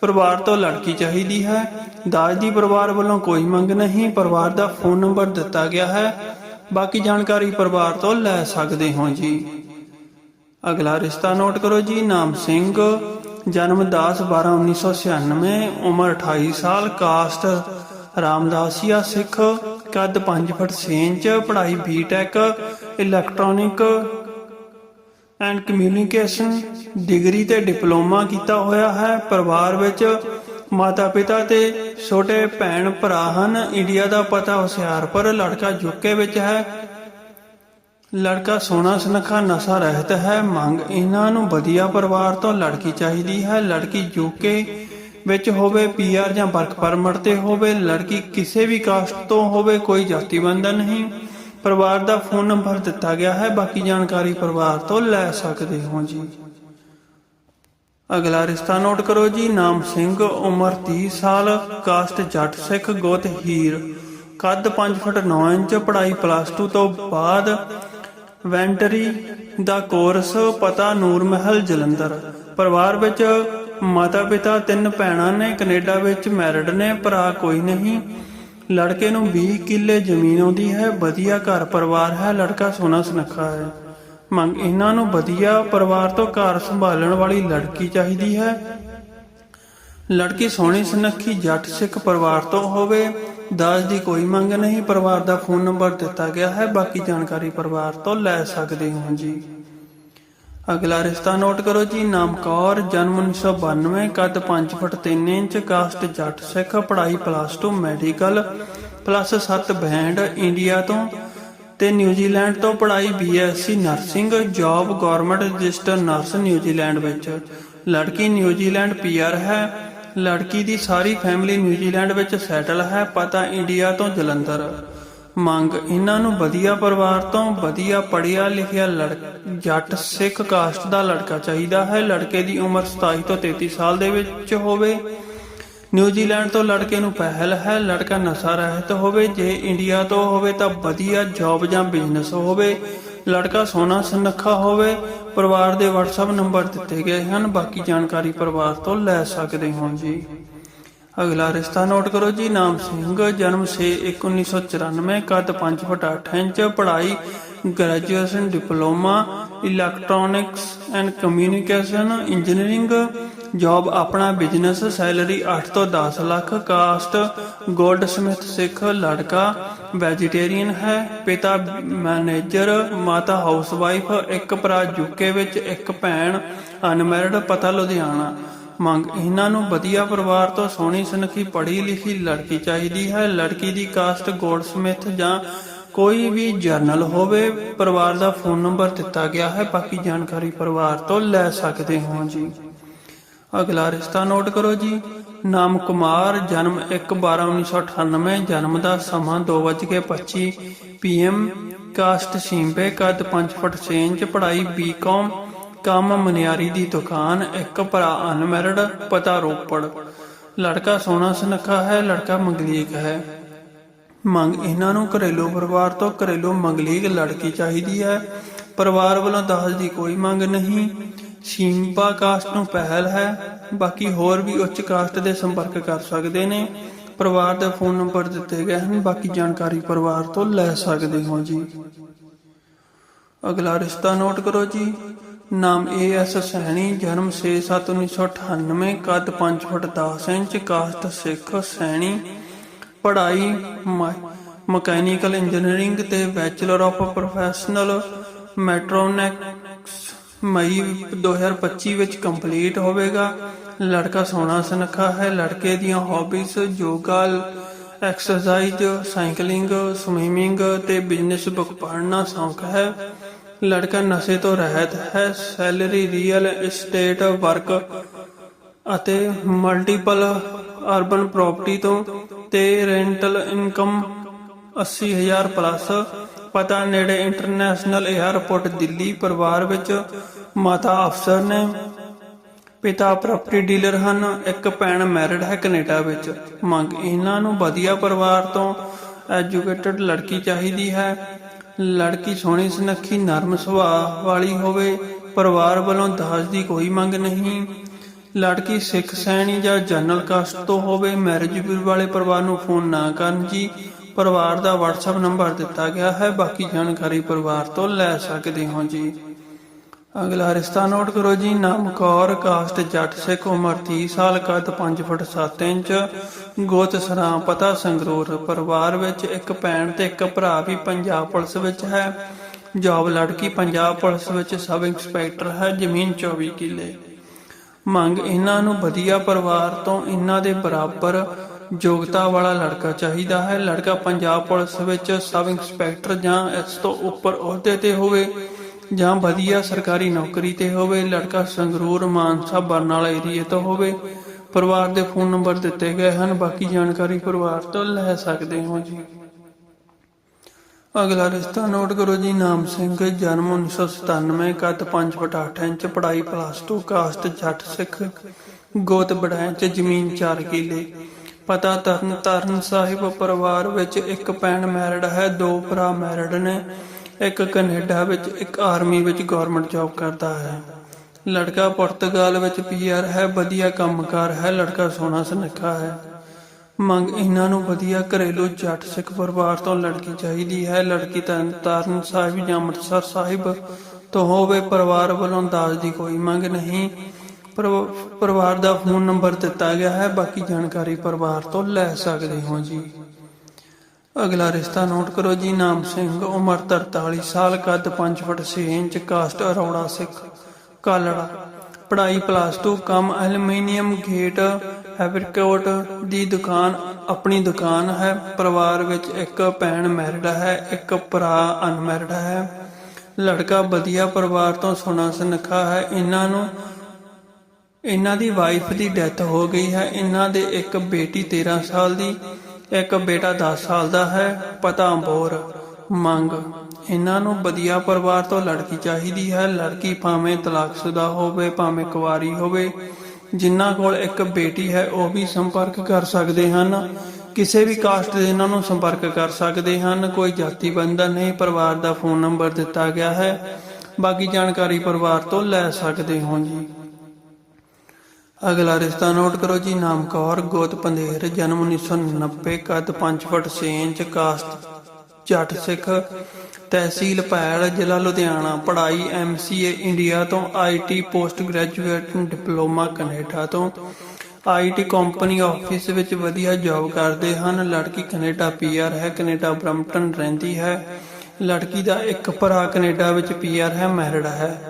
ਪਰਿਵਾਰ ਤੋਂ ਲੜਕੀ ਚਾਹੀਦੀ ਹੈ। ਦਾਜ ਦੀ ਪਰਿਵਾਰ ਵੱਲੋਂ ਕੋਈ ਮੰਗ ਨਹੀਂ, ਪਰਿਵਾਰ ਦਾ ਫੋਨ ਨੰਬਰ ਦਿੱਤਾ ਗਿਆ ਹੈ। ਬਾਕੀ ਜਾਣਕਾਰੀ ਪਰਿਵਾਰ ਤੋਂ ਲੈ ਸਕਦੇ ਹੋ ਜੀ। ਅਗਲਾ ਰਿਸ਼ਤਾ ਨੋਟ ਕਰੋ ਜੀ, ਨਾਮ ਸਿੰਘ ਜਨਮ 10 12 1996 ਉਮਰ 28 ਸਾਲ ਕਾਸਟ ਰਾਮਦਾਸੀਆ ਸਿੱਖ, ਕੱਦ 5 ਫੁੱਟ 6 ਇੰਚ, ਪੜ੍ਹਾਈ BTech electronic and communication degree ਤੇ ਡਿਪਲੋਮਾ ਕੀਤਾ ਹੋਇਆ ਹੈ। ਪਰਿਵਾਰ ਵਿੱਚ ਮਾਤਾ ਪਿਤਾ ਤੇ ਛੋਟੇ ਭੈਣ ਭਰਾ ਹਨ। ਇੰਡੀਆ ਦਾ ਪਤਾ ਹੁਸ਼ਿਆਰਪੁਰ, ਲੜਕਾ ਯੂਕੇ ਵਿੱਚ ਹੈ। ਲੜਕਾ ਸੋਹਣਾ ਸੁਨੱਖਾ ਨਸ਼ਾ ਰਹਿਤ ਹੈ, ਮੰਗ ਇਹਨਾਂ ਨੂੰ ਵਧੀਆ ਪਰਿਵਾਰ ਤੋਂ ਲੜਕੀ ਚਾਹੀਦੀ ਹੈ। ਲੜਕੀ ਯੂਕੇ ਵਿੱਚ ਹੋਵੇ ਪੀਆਰ ਜਾਂ ਵਰਕ ਪਰਮਿਟ ਤੇ ਹੋਵੇ, ਲੜਕੀ ਕਿਸੇ ਵੀ ਕਾਸਟ ਤੋਂ ਹੋਵੇ, ਕੋਈ ਜਾਤੀ ਬੰਧਨ ਨਹੀਂ। ਪਰਿਵਾਰ ਦਾ ਫੋਨ ਨੰਬਰ ਦਿੱਤਾ ਗਿਆ ਹੈ, ਬਾਕੀ ਜਾਣਕਾਰੀ ਪਰਿਵਾਰ ਤੋਂ ਲੈ ਸਕਦੇ ਹੋ ਜੀ। ਅਗਲਾ ਰਿਸ਼ਤਾ ਨੋਟ ਕਰੋ ਜੀ, ਨਾਮ ਸਿੰਘ, ਉਮਰ 30 ਸਾਲ, ਕਾਸਟ ਜੱਟ ਸਿੱਖ, ਗੋਤ ਹੀਰ। ਕੱਦ 5 ਫੁੱਟ 9 ਇੰਚ, ਪੜ੍ਹਾਈ ਪਲੱਸ 2 ਤੋਂ ਬਾਅਦ ਵੈਂਟਰੀ ਦਾ ਕੋਰਸ ਪਤਾ ਨੂਰ ਮਹਿਲ ਜਲੰਧਰ। ਪਰਿਵਾਰ ਵਿੱਚ ਮਾਤਾ ਪਿਤਾ ਤਿੰਨ ਭੈਣਾਂ ਨੇ, ਕੈਨੇਡਾ ਵਿੱਚ ਮੈਰਿਡ ਨੇ, ਭਰਾ ਕੋਈ ਨਹੀਂ। ਲੜਕੇ ਨੂੰ 20 ਕਿੱਲੇ ਜ਼ਮੀਨ ਆਉਂਦੀ ਹੈ, ਵਧੀਆ ਘਰ ਪਰਿਵਾਰ ਹੈ, ਲੜਕਾ ਸੋਹਣਾ ਸੁਨੱਖਾ ਹੈ। ਮੰਗ ਇਹਨਾਂ ਨੂੰ ਵਧੀਆ ਪਰਿਵਾਰ ਤੋਂ ਘਰ ਸੰਭਾਲਣ ਵਾਲੀ ਲੜਕੀ ਚਾਹੀਦੀ ਹੈ। ਲੜਕੀ ਸੋਹਣੀ ਸੁਨੱਖੀ ਜੱਟ ਸਿੱਖ ਪਰਿਵਾਰ ਤੋਂ ਹੋਵੇ ਦਾਜ ਦੀ ਕੋਈ ਮੰਗ ਨਹੀਂ, ਪਰਿਵਾਰ ਦਾ ਫੋਨ ਨੰਬਰ ਦਿੱਤਾ ਗਿਆ ਹੈ, ਬਾਕੀ ਜਾਣਕਾਰੀ ਪਰਿਵਾਰ ਤੋਂ ਲੈ ਸਕਦੇ ਹੋ ਜੀ। ਅਗਲਾ ਰਿਸ਼ਤਾ ਨੋਟ ਕਰੋ ਜੀ, ਨਾਮ ਕੌਰ, ਜਨਮ 1992 ਕੱਦ 5 ਫੁੱਟ 3 ਇੰਚ ਕਾਸਟ ਜੱਟ ਸਿੱਖ, ਪੜ੍ਹਾਈ plus 2 medical plus 7 band India ਤੋਂ ਤੇ ਨਿਊਜ਼ੀਲੈਂਡ ਤੋਂ ਪੜ੍ਹਾਈ BSc nursing job government register nurse New Zealand ਵਿੱਚ। ਲੜਕੀ ਨਿਊਜ਼ੀਲੈਂਡ ਪੀਆਰ ਹੈ ਲੜਕੀ ਦੀ ਸਾਰੀ ਫੈਮਿਲੀ ਨਿਊਜ਼ੀਲੈਂਡ ਵਿੱਚ ਸੈਟਲ ਹੈ, ਪਤਾ ਇੰਡੀਆ ਤੋਂ ਜਲੰਧਰ। ਮੰਗ, ਇਹਨਾਂ ਨੂੰ ਵਧੀਆ ਪਰਿਵਾਰ ਤੋਂ ਵਧੀਆ ਪੜ੍ਹਿਆ ਲਿਖਿਆ ਜੱਟ ਸਿੱਖ ਕਾਸਟ ਦਾ ਲੜਕਾ ਚਾਹੀਦਾ ਹੈ। ਲੜਕੇ ਦੀ ਉਮਰ 27 ਤੋਂ 33 ਸਾਲ ਦੇ ਵਿੱਚ ਹੋਵੇ। ਨਿਊਜ਼ੀਲੈਂਡ ਤੋਂ ਲੜਕੇ ਨੂੰ ਪਹਿਲ ਹੈ, ਲੜਕਾ ਨਸ਼ਾ ਰਹਿਤ ਹੋਵੇ। ਜੇ ਇੰਡੀਆ ਤੋਂ ਹੋਵੇ ਤਾਂ ਵਧੀਆ ਜੌਬ ਜਾਂ ਬਿਜ਼ਨਸ ਹੋਵੇ। ਲੜਕਾ ਸੋਨਾ ਸੁਨੱਖਾ ਹੋਵੇ, ਪਰਿਵਾਰ ਦੇ WhatsApp ਨੰਬਰ ਦਿੱਤੇ ਗਏ ਹਨ, ਬਾਕੀ ਜਾਣਕਾਰੀ ਪਰਿਵਾਰ ਤੋਂ ਲੈ ਸਕਦੇ ਹੋ ਜੀ। ਅਗਲਾ ਰਿਸ਼ਤਾ ਨੋਟ ਕਰੋ ਜੀ, ਨਾਮ ਸਿੰਘ, ਜਨਮ 6/1994 ਕੱਦ 5 ਫੁੱਟ 8 ਇੰਚ, ਪੜ੍ਹਾਈ graduation diploma electronics and communication engineering job ਆਪਣਾ ਬਿਜ਼ਨਸ ਸੈਲਰੀ 8 ਤੋਂ 10 lakh, caste gold smith Sikh ਲੜਕਾ ਵੈਜੀਟੇਰੀਅਨ ਹੈ, ਪਿਤਾ ਮੈਨੇਜਰ, ਮਾਤਾ ਹਾਊਸਵਾਈਫ, ਇੱਕ ਭਰਾ ਯੂਕੇ ਵਿੱਚ, ਇੱਕ ਭੈਣ, ਅਨਮੈਰਿਡ, ਪਤਾ ਲੁਧਿਆਣਾ। ਮੰਗ, ਇਹਨਾਂ ਨੂੰ ਵਧੀਆ ਪਰਿਵਾਰ ਤੋਂ ਸੋਹਣੀ ਸੁਨੱਖੀ ਪੜ੍ਹੀ ਲਿਖੀ ਲੜਕੀ ਚਾਹੀਦੀ ਹੈ। ਲੜਕੀ ਦੀ ਕਾਸਟ ਗੋਲਡ ਸਮਿਥ ਜਾਂ ਕੋਈ ਵੀ ਜਰਨਲ ਹੋਵੇ, ਪਰਿਵਾਰ ਦਾ ਫੋਨ ਨੰਬਰ ਦਿੱਤਾ ਗਿਆ ਹੈ। ਬਾਕੀ ਜਾਣਕਾਰੀ ਪਰਿਵਾਰ ਤੋਂ ਲੈ ਸਕਦੇ ਹੋ ਜੀ। ਅਗਲਾ ਰਿਸ਼ਤਾ ਨੋਟ ਕਰੋ ਜੀ। ਨਾਮ ਕੁਮਾਰ, ਜਨਮ 1/12/1998 ਜਨਮ ਦਾ ਸਮਾਂ 2:25 ਪੀਐਮ ਕਾਸਟ ਸਿੰਬੇ, ਕੱਦ 5 ਫੁੱਟ 6 ਇੰਚ, ਪੜ੍ਹਾਈ ਬੀਕਾਮ, ਕੰਮ ਮਨਿਆਰੀ ਦੀ ਦੁਕਾਨ, ਇੱਕ ਭਰਾ ਅਨਮੈਰਿਡ, ਪਤਾ ਰੋਪੜ। ਲੜਕਾ ਸੋਨਾ ਸੁਨੱਖਾ ਹੈ, ਲੜਕਾ ਮੰਗਲੀਕ ਹੈ। ਮੰਗ ਇਹਨਾਂ ਨੂੰ ਘਰੇਲੂ ਪਰਿਵਾਰ ਤੋਂ ਘਰੇਲੂ ਮੰਗਲੀਕ ਲੜਕੀ ਚਾਹੀਦੀ ਹੈ। ਪਰਿਵਾਰ ਵੱਲੋਂ ਦਾਜ ਦੀ ਕੋਈ ਮੰਗ ਨਹੀਂ। ਸ਼ੀਂਪਾ ਕਾਸਟ ਨੂੰ ਪਹਿਲ ਹੈ। ਬਾਕੀ ਹੋਰ ਵੀ ਉੱਚ ਕਾਸਟ ਦੇ ਸੰਪਰਕ ਕਰ ਸਕਦੇ ਨੇ। ਪਰਿਵਾਰ ਦੇ ਫੋਨ ਨੰਬਰ ਦਿੱਤੇ ਗਏ ਹਨ। ਬਾਕੀ ਜਾਣਕਾਰੀ ਪਰਿਵਾਰ ਤੋਂ ਲੈ ਸਕਦੇ ਹੋ ਜੀ। ਅਗਲਾ ਰਿਸ਼ਤਾ ਨੋਟ ਕਰੋ ਜੀ। ਨਾਮ ਏ ਐਸ ਜਨਮ 6/7/1998 ਕੱਦ 5 foot 10 inch caste Sikh Saini. ਪੜ੍ਹਾਈ ਮਕੈਨੀਕਲ ਇੰਜੀਨੀਅਰਿੰਗ ਤੇ ਬੈਚਲਰ ਆਫ ਪ੍ਰੋਫੈਸ਼ਨਲ ਮੈਟਰੋਨਿਕਸ ਮਈ 2025 ਵਿੱਚ ਕੰਪਲੀਟ ਹੋਵੇਗਾ। ਲੜਕਾ ਸੋਹਣਾ ਸੁਨੱਖਾ ਹੈ। ਲੜਕੇ ਦੀਆਂ hobbies yoga exercise cycling swimming ਤੇ ਬਿਜ਼ਨਸ ਬੁੱਕ ਪੜ੍ਹਨਾ ਸ਼ੌਂਕ ਹੈ। ਲੜਕਾ ਨਸ਼ੇ ਤੋਂ ਰਹਿਤ ਹੈ। ਸੈਲਰੀ ਰੀਅਲ ਏਸਟੇਟ ਵਰਕ ਅਤੇ ਮਲਟੀਪਲ ਅਰਬਨ ਪ੍ਰਾਪਰਟੀ ਤੋਂ ਤੇ ਰੈਂਟਲ ਇਨਕਮ 80000 ਪਲੱਸ ਪਤਾ ਨੇੜੇ ਇੰਟਰਨੈਸ਼ਨਲ 에ਅਰਪੋਰਟ ਦਿੱਲੀ ਪਰਿਵਾਰ ਵਿੱਚ ਮਾਤਾ ਅਫਸਰ ਨੇ। ਪਿਤਾ ਪ੍ਰਾਪਰਟੀ ਡੀਲਰ ਹਨ, ਇੱਕ ਭੈਣ ਮੈਰਿਡ ਹੈ ਕੈਨੇਡਾ ਵਿੱਚ। ਮੰਗ ਇਹਨਾਂ ਨੂੰ ਵਧੀਆ ਪਰਿਵਾਰ ਤੋਂ ਐਜੂਕੇਟਡ ਲੜਕੀ ਚਾਹੀਦੀ ਹੈ। ਲੜਕੀ ਸੋਹਣੀ ਸੁਨੱਖੀ, ਨਰਮ ਸੁਭਾਅ ਵਾਲੀ ਹੋਵੇ, ਪਰਿਵਾਰ ਵੱਲੋਂ ਦਾਜ ਦੀ ਕੋਈ ਮੰਗ ਨਹੀਂ। ਲੜਕੀ ਸਿੱਖ, ਸੈਣੀ ਜਾਂ ਜਨਰਲ ਕਾਸਟ ਤੋਂ ਹੋਵੇ ਮੈਰਿਜ ਬਿਊਰੋ ਵਾਲੇ ਪਰਿਵਾਰ ਨੂੰ ਫੋਨ ਨਾ ਕਰਨ ਜੀ। ਪਰਿਵਾਰ ਦਾ WhatsApp ਨੰਬਰ ਦਿੱਤਾ ਗਿਆ ਹੈ। ਬਾਕੀ ਜਾਣਕਾਰੀ ਪਰਿਵਾਰ ਤੋਂ ਲੈ ਸਕਦੇ ਹੋ ਜੀ। ਅਗਲਾ ਰਿਸ਼ਤਾ ਨੋਟ ਕਰੋ ਜੀ। ਨਾਮ ਕੌਰ, ਕਾਸਟ ਜੱਟ, ਸਿੱਖ ਉਮਰ 30 ਸਾਲ, ਕੱਦ 5 ਫੁੱਟ 7 ਇੰਚ, ਗੋਤ ਸਰਾਂ ਪਤਾ ਸੰਗਰੂਰ, ਪਰਿਵਾਰ ਵਿੱਚ ਇੱਕ ਭੈਣ ਤੇ ਇੱਕ ਭਰਾ ਵੀ ਪੰਜਾਬ ਪੁਲਿਸ ਵਿੱਚ ਹੈ। ਜੌਬ ਲੜਕੀ ਪੰਜਾਬ ਪੁਲਿਸ ਵਿੱਚ ਸਬ ਇੰਸਪੈਕਟਰ ਹੈ, ਜ਼ਮੀਨ 24 ਕਿੱਲੇ। ਮੰਗ ਇਹਨਾਂ ਨੂੰ ਵਧੀਆ ਪਰਿਵਾਰ ਤੋਂ, ਇਹਨਾਂ ਦੇ ਬਰਾਬਰ ਯੋਗਤਾ ਵਾਲਾ ਲੜਕਾ ਚਾਹੀਦਾ ਹੈ। ਲੜਕਾ ਪੰਜਾਬ ਪੁਲਿਸ ਵਿੱਚ ਸਬ ਇੰਸਪੈਕਟਰ ਜਾਂ ਇਸ ਤੋਂ ਉੱਪਰ ਅਹੁਦੇ ਤੇ ਹੋਵੇ ਜਾਂ ਵਧੀਆ ਸਰਕਾਰੀ ਨੌਕਰੀ ਤੇ ਹੋਵੇ, ਲੜਕਾ ਸੰਗਰੂਰ ਮਾਨਸਾ ਬਰਨਾਲਾ ਏਰੀਏ ਤੋਂ ਹੋਵੇ, ਪਰਿਵਾਰ ਦੇ ਫੋਨ ਨੰਬਰ ਦਿੱਤੇ ਗਏ ਹਨ। ਬਾਕੀ ਜਾਣਕਾਰੀ ਪਰਿਵਾਰ ਤੋਂ ਲੈ ਸਕਦੇ ਹੋ ਜੀ। ਅਗਲਾ ਰਿਸ਼ਤਾ ਨੋਟ ਕਰੋ ਜੀ। ਨਾਮ ਸਿੰਘ, ਜਨਮ 1997 ਕੱਦ 5 ਫੁੱਟ 8 ਇੰਚ ਪੜ੍ਹਾਈ ਪਲੱਸ 2 ਕਾਸਟ ਜੱਟ ਸਿੱਖ, ਗੋਤ ਬੜਾਇ ਚ, ਜ਼ਮੀਨ 4 ਕਿੱਲੇ। ਪਤਾ ਤਰਨ ਤਾਰਨ ਸਾਹਿਬ ਪਰਿਵਾਰ ਵਿੱਚ ਇੱਕ ਭੈਣ ਮੈਰਿਡ ਹੈ, ਦੋ ਭਰਾ ਮੈਰਿਡ ਨੇ। ਇੱਕ ਕੈਨੇਡਾ ਵਿੱਚ, ਇੱਕ ਆਰਮੀ ਵਿੱਚ ਗਵਰਨਮੈਂਟ ਜੌਬ ਕਰਦਾ ਹੈ। ਲੜਕਾ ਪੁਰਤਗਾਲ ਵਿੱਚ ਪੀਆਰ ਹੈ, ਵਧੀਆ ਕੰਮਕਾਰ ਹੈ, ਲੜਕਾ ਸੋਹਣਾ ਸੁਨੱਖਾ ਹੈ। ਮੰਗ ਇਹਨਾਂ ਨੂੰ ਵਧੀਆ ਘਰੇਲੂ ਜੱਟ ਸਿੱਖ ਪਰਿਵਾਰ ਤੋਂ ਲੜਕੀ ਚਾਹੀਦੀ ਹੈ। ਲੜਕੀ ਤਰਨਤਾਰਨ ਸਾਹਿਬ ਜਾਂ ਅੰਮ੍ਰਿਤਸਰ ਸਾਹਿਬ ਤੋਂ ਹੋਵੇ, ਪਰਿਵਾਰ ਵੱਲੋਂ ਦਾਜ ਦੀ ਕੋਈ ਮੰਗ ਨਹੀਂ। ਪਰਿਵਾਰ ਦਾ ਫੋਨ ਨੰਬਰ ਦਿੱਤਾ ਗਿਆ ਹੈ, ਬਾਕੀ ਜਾਣਕਾਰੀ ਪਰਿਵਾਰ ਤੋਂ ਲੈ ਸਕਦੇ ਹੋ ਜੀ। ਅਗਲਾ ਰਿਸ਼ਤਾ ਨੋਟ ਕਰੋ ਜੀ, ਨਾਮ ਸਿੰਘ, ਉਮਰ 43 ਸਾਲ ਕੱਦ 5 foot 6 inch, caste Arora Sikh, Kalra. ਪੜ੍ਹਾਈ ਪਲੱਸ 2 ਕਮ ਐਲੂਮੀਨੀਅਮ ਗੇਟ ਹੈਬਰਕੋਟ ਦੀ ਦੁਕਾਨ, ਆਪਣੀ ਦੁਕਾਨ ਹੈ। ਪਰਿਵਾਰ ਵਿੱਚ ਇੱਕ ਭੈਣ ਮੈਰਿਡ ਹੈ, ਇੱਕ ਭਰਾ ਅਨਮੈਰਿਡ ਹੈ। ਲੜਕਾ ਵਧੀਆ ਪਰਿਵਾਰ ਤੋਂ ਸੋਨਾ ਸੁਨੱਖਾ ਹੈ। ਇਹਨਾਂ ਨੂੰ ਇਹਨਾਂ ਦੀ ਵਾਈਫ ਦੀ ਡੈਥ ਹੋ ਗਈ ਹੈ। ਇਹਨਾਂ ਦੇ ਇੱਕ ਬੇਟੀ 13 ਸਾਲ ਦੀ, ਇੱਕ ਬੇਟਾ 10 ਸਾਲ ਦਾ ਹੈ। ਪਤਾ ਅੰਬੋਰ ਮੰਗ। ਇਹਨਾਂ ਨੂੰ ਵਧੀਆ ਪਰਿਵਾਰ ਤੋਂ ਲੜਕੀ ਚਾਹੀਦੀ ਹੈ। ਲੜਕੀ ਭਾਵੇਂ ਤਲਾਕਸ਼ੁਦਾ ਹੋਵੇ, ਭਾਵੇਂ ਕੁਆਰੀ ਹੋਵੇ, ਜਿਨ੍ਹਾਂ ਕੋਲ ਇੱਕ ਬੇਟੀ ਹੈ, ਉਹ ਵੀ ਸੰਪਰਕ ਕਰ ਸਕਦੇ ਹਨ। ਕਿਸੇ ਵੀ ਕਾਸਟ ਦੇ ਇਹਨਾਂ ਨੂੰ ਸੰਪਰਕ ਕਰ ਸਕਦੇ ਹਨ। ਕੋਈ ਜਾਤੀ ਬੰਧਨ ਨਹੀਂ, ਪਰਿਵਾਰ ਦਾ ਫੋਨ ਨੰਬਰ ਦਿੱਤਾ ਗਿਆ ਹੈ। ਬਾਕੀ ਜਾਣਕਾਰੀ ਪਰਿਵਾਰ ਤੋਂ ਲੈ ਸਕਦੇ ਹੋ ਜੀ। ਅਗਲਾ ਰਿਸ਼ਤਾ ਨੋਟ ਕਰੋ ਜੀ ਨਾਮ ਕੌਰ ਗੋਤ ਪੰਧੇਰ, ਜਨਮ 1990 ਕੱਦ 5 ਫੁੱਟ 6 ਇੰਚ ਕਾਸਟ ਜੱਟ ਸਿੱਖ, ਤਹਿਸੀਲ ਭੈਲ ਜ਼ਿਲ੍ਹਾ ਲੁਧਿਆਣਾ, ਪੜ੍ਹਾਈ ਐਮਸੀਏ ਇੰਡੀਆ ਤੋਂ IT post graduate diploma Canada ਤੋਂ। ਆਈਟੀ ਕੰਪਨੀ ਆਫਿਸ ਵਿੱਚ ਵਧੀਆ ਜੌਬ ਕਰਦੇ ਹਨ। ਲੜਕੀ ਕੈਨੇਡਾ ਪੀਆਰ ਹੈ, ਕੈਨੇਡਾ ਬ੍ਰੈਂਪਟਨ ਰਹਿੰਦੀ ਹੈ। ਲੜਕੀ ਦਾ ਇੱਕ ਭਰਾ ਕੈਨੇਡਾ ਵਿੱਚ ਪੀਆਰ ਹੈ, ਮੈਰਿਡ ਹੈ।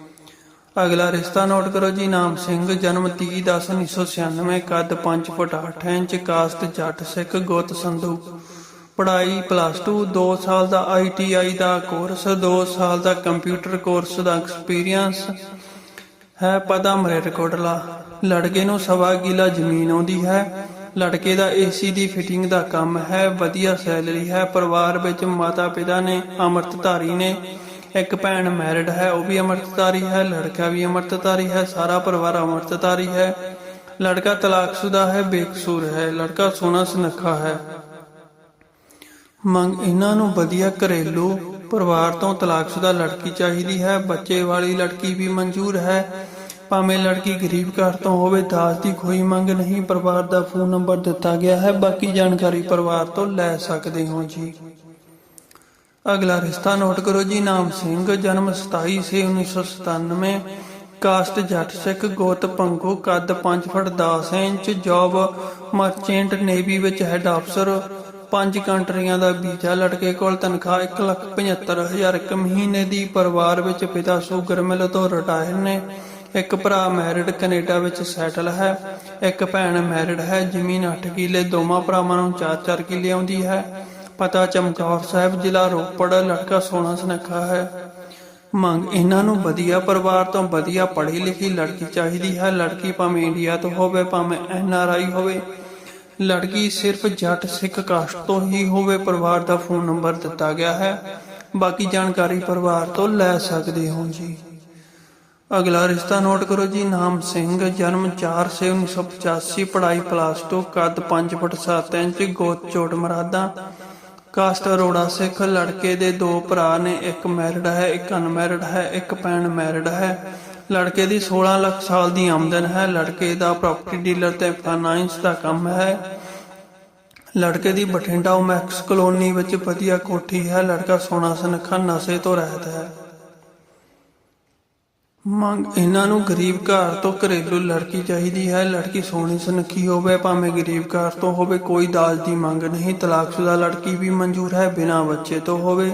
ਅਗਲਾ ਰਿਸ਼ਤਾ ਨੋਟ ਕਰੋ ਜੀ, ਨਾਮ ਸਿੰਘ, ਜਨਮ 30 ਦਸ 1996 ਕੱਦ 5 ਫੁੱਟ 8 ਇੰਚ ਕਾਸਟ ਜੱਟ ਸਿੱਖ ਗੋਤ ਸੰਧੂ। ਪੜ੍ਹਾਈ ਪਲੱਸ 2 2 ਸਾਲ ਦਾ ਆਈਟੀਆਈ ਦਾ ਕੋਰਸ 2 ਸਾਲ ਦਾ ਕੰਪਿਊਟਰ ਕੋਰਸ ਦਾ ਐਕਸਪੀਰੀਅੰਸ ਹੈ ਪਤਾ ਮਰੇਟਕੋਟਲਾ ਲੜਕੇ ਨੂੰ ਸਵਾ ਕਿਲਾ ਜ਼ਮੀਨ ਆਉਂਦੀ ਹੈ। ਲੜਕੇ ਦਾ ਏਸੀ ਦੀ ਫਿਟਿੰਗ ਦਾ ਕੰਮ ਹੈ, ਵਧੀਆ ਸੈਲਰੀ ਹੈ, ਪਰਿਵਾਰ ਵਿੱਚ ਮਾਤਾ ਪਿਤਾ ਨੇ, ਅੰਮ੍ਰਿਤਧਾਰੀ ਨੇ ਇੱਕ ਭੈਣ ਮੈਰਿਡ ਹੈ, ਉਹ ਵੀ ਅੰਮ੍ਰਿਤਧਾਰੀ ਹੈ, ਲੜਕਾ ਵੀ ਅੰਮ੍ਰਿਤਧਾਰੀ ਹੈ, ਸਾਰਾ ਪਰਿਵਾਰ ਅੰਮ੍ਰਿਤਧਾਰੀ ਹੈ। ਲੜਕਾ ਤਲਾਕਸ਼ੁਦਾ ਹੈ, ਬੇਕਸੂਰ ਹੈ, ਲੜਕਾ ਸੋਹਣਾ ਸੁਨੱਖਾ ਹੈ। ਮੰਗ ਇਹਨਾਂ ਨੂੰ ਵਧੀਆ ਘਰੇਲੂ ਪਰਿਵਾਰ ਤੋਂ ਤਲਾਕਸ਼ੁਦਾ ਲੜਕੀ ਚਾਹੀਦੀ ਹੈ, ਬੱਚੇ ਵਾਲੀ ਲੜਕੀ ਵੀ ਮਨਜ਼ੂਰ ਹੈ। ਭਾਵੇਂ ਲੜਕੀ ਗਰੀਬ ਘਰ ਤੋਂ ਹੋਵੇ ਦਾਜ ਦੀ ਕੋਈ ਮੰਗ ਨਹੀਂ, ਪਰਿਵਾਰ ਦਾ ਫੋਨ ਨੰਬਰ ਦਿੱਤਾ ਗਿਆ ਹੈ, ਬਾਕੀ ਜਾਣਕਾਰੀ ਪਰਿਵਾਰ ਤੋਂ ਲੈ ਸਕਦੇ ਹੋ ਜੀ। ਅਗਲਾ ਰਿਸ਼ਤਾ ਨੋਟ ਕਰੋ ਜੀ, ਨਾਮ ਸਿੰਘ, ਜਨਮ 27 ਸੇ 1997 ਕਾਸਟ ਜੱਟ ਸਿੱਖ, ਗੋਤ ਪੰਗੂ, ਕੱਦ 5 foot 10 inch, job merchant navy ਵਿੱਚ ਹੈੱਡ ਅਫਸਰ, ਪੰਜ ਕੰਟਰੀਆਂ ਦਾ ਵੀਜ਼ਾ ਲੜਕੇ ਕੋਲ ਤਨਖਾਹ 175000 ਇੱਕ ਮਹੀਨੇ ਦੀ, ਪਰਿਵਾਰ ਵਿੱਚ ਪਿਤਾ ਸ਼ੂਗਰ ਮਿਲ ਤੋਂ ਰਿਟਾਇਰ ਨੇ, ਇੱਕ ਭਰਾ ਮੈਰਿਡ ਕੈਨੇਡਾ ਵਿੱਚ ਸੈਟਲ ਹੈ, ਇੱਕ ਭੈਣ ਮੈਰਿਡ ਹੈ, ਜ਼ਮੀਨ 8 ਕਿੱਲੇ, ਦੋਵਾਂ ਭਰਾਵਾਂ ਨੂੰ 4-4 ਕਿੱਲੇ ਆਉਂਦੀ ਹੈ। ਪਤਾ ਚਮਕੌਰ ਸਾਹਿਬ ਜ਼ਿਲ੍ਹਾ ਰੋਪੜ ਲੜਕਾ ਸੋਹਣਾ ਸੁਨੱਖਾ ਹੈ। ਮੰਗ ਇਹਨਾਂ ਨੂੰ ਵਧੀਆ ਪਰਿਵਾਰ ਤੋਂ ਵਧੀਆ ਪੜ੍ਹੀ ਲਿਖੀ ਲੜਕੀ ਚਾਹੀਦੀ ਹੈ। ਲੜਕੀ ਭਾਵੇਂ ਇੰਡੀਆ ਤੋਂ ਹੋਵੇ, ਭਾਵੇਂ ਐਨ ਆਰ ਆਈ ਹੋਵੇ। ਲੜਕੀ ਸਿਰਫ ਜੱਟ ਸਿੱਖ ਕਾਸਟ ਤੋਂ ਹੀ ਹੋਵੇ, ਪਰਿਵਾਰ ਦਾ ਫੋਨ ਨੰਬਰ ਦਿੱਤਾ ਗਿਆ ਹੈ। ਬਾਕੀ ਜਾਣਕਾਰੀ ਪਰਿਵਾਰ ਤੋਂ ਲੈ ਸਕਦੇ ਹੋ ਜੀ। ਅਗਲਾ ਰਿਸ਼ਤਾ ਨੋਟ ਕਰੋ ਜੀ। ਨਾਮ ਸਿੰਘ, ਜਨਮ 4 ਸੇ 1985 ਪੜ੍ਹਾਈ ਪਲੱਸ 2 ਕੱਦ 5 ਫੁੱਟ 7 ਇੰਚ ਗੋਤ ਚੋਟ ਮਰਾਦਾ। ਕਾਸਟ ਅਰੋੜਾ ਸਿੱਖ ਲੜਕੇ ਦੇ ਦੋ ਭਰਾ ਨੇ, ਇੱਕ ਮੈਰਿਡ ਹੈ, ਇੱਕ ਅਨਮੈਰਿਡ ਹੈ, ਇੱਕ ਭੈਣ ਮੈਰਿਡ ਹੈ। ਲੜਕੇ ਦੀ 16 ਲੱਖ ਸਾਲ ਦੀ ਆਮਦਨ ਹੈ, ਲੜਕੇ ਦਾ ਪ੍ਰਾਪਰਟੀ ਡੀਲਰ ਤੇ ਫਾਈਨਾਂਸ ਦਾ ਕੰਮ ਹੈ। ਲੜਕੇ ਦੀ ਬਠਿੰਡਾ ਮੈਕਸ ਕਲੋਨੀ ਵਿੱਚ ਵਧੀਆ ਕੋਠੀ ਹੈ, ਲੜਕਾ ਸੋਨਾ ਸਨਖਾ ਨਸ਼ੇ ਤੋਂ ਰਹਿਤ ਹੈ। ਮੰਗ ਇਹਨਾਂ ਨੂੰ ਗਰੀਬ ਘਰ ਤੋਂ ਘਰੇਲੂ ਲੜਕੀ ਚਾਹੀਦੀ ਹੈ। ਲੜਕੀ ਸੋਹਣੀ ਸੁਨੱਖੀ ਹੋਵੇ, ਭਾਵੇਂ ਗਰੀਬ ਘਰ ਤੋਂ ਹੋਵੇ, ਕੋਈ ਦਾਜ ਦੀ ਮੰਗ ਨਹੀਂ। ਤਲਾਕਸ਼ੁਦਾ ਲੜਕੀ ਵੀ ਮਨਜ਼ੂਰ ਹੈ, ਬਿਨਾਂ ਬੱਚੇ ਤੋਂ ਹੋਵੇ।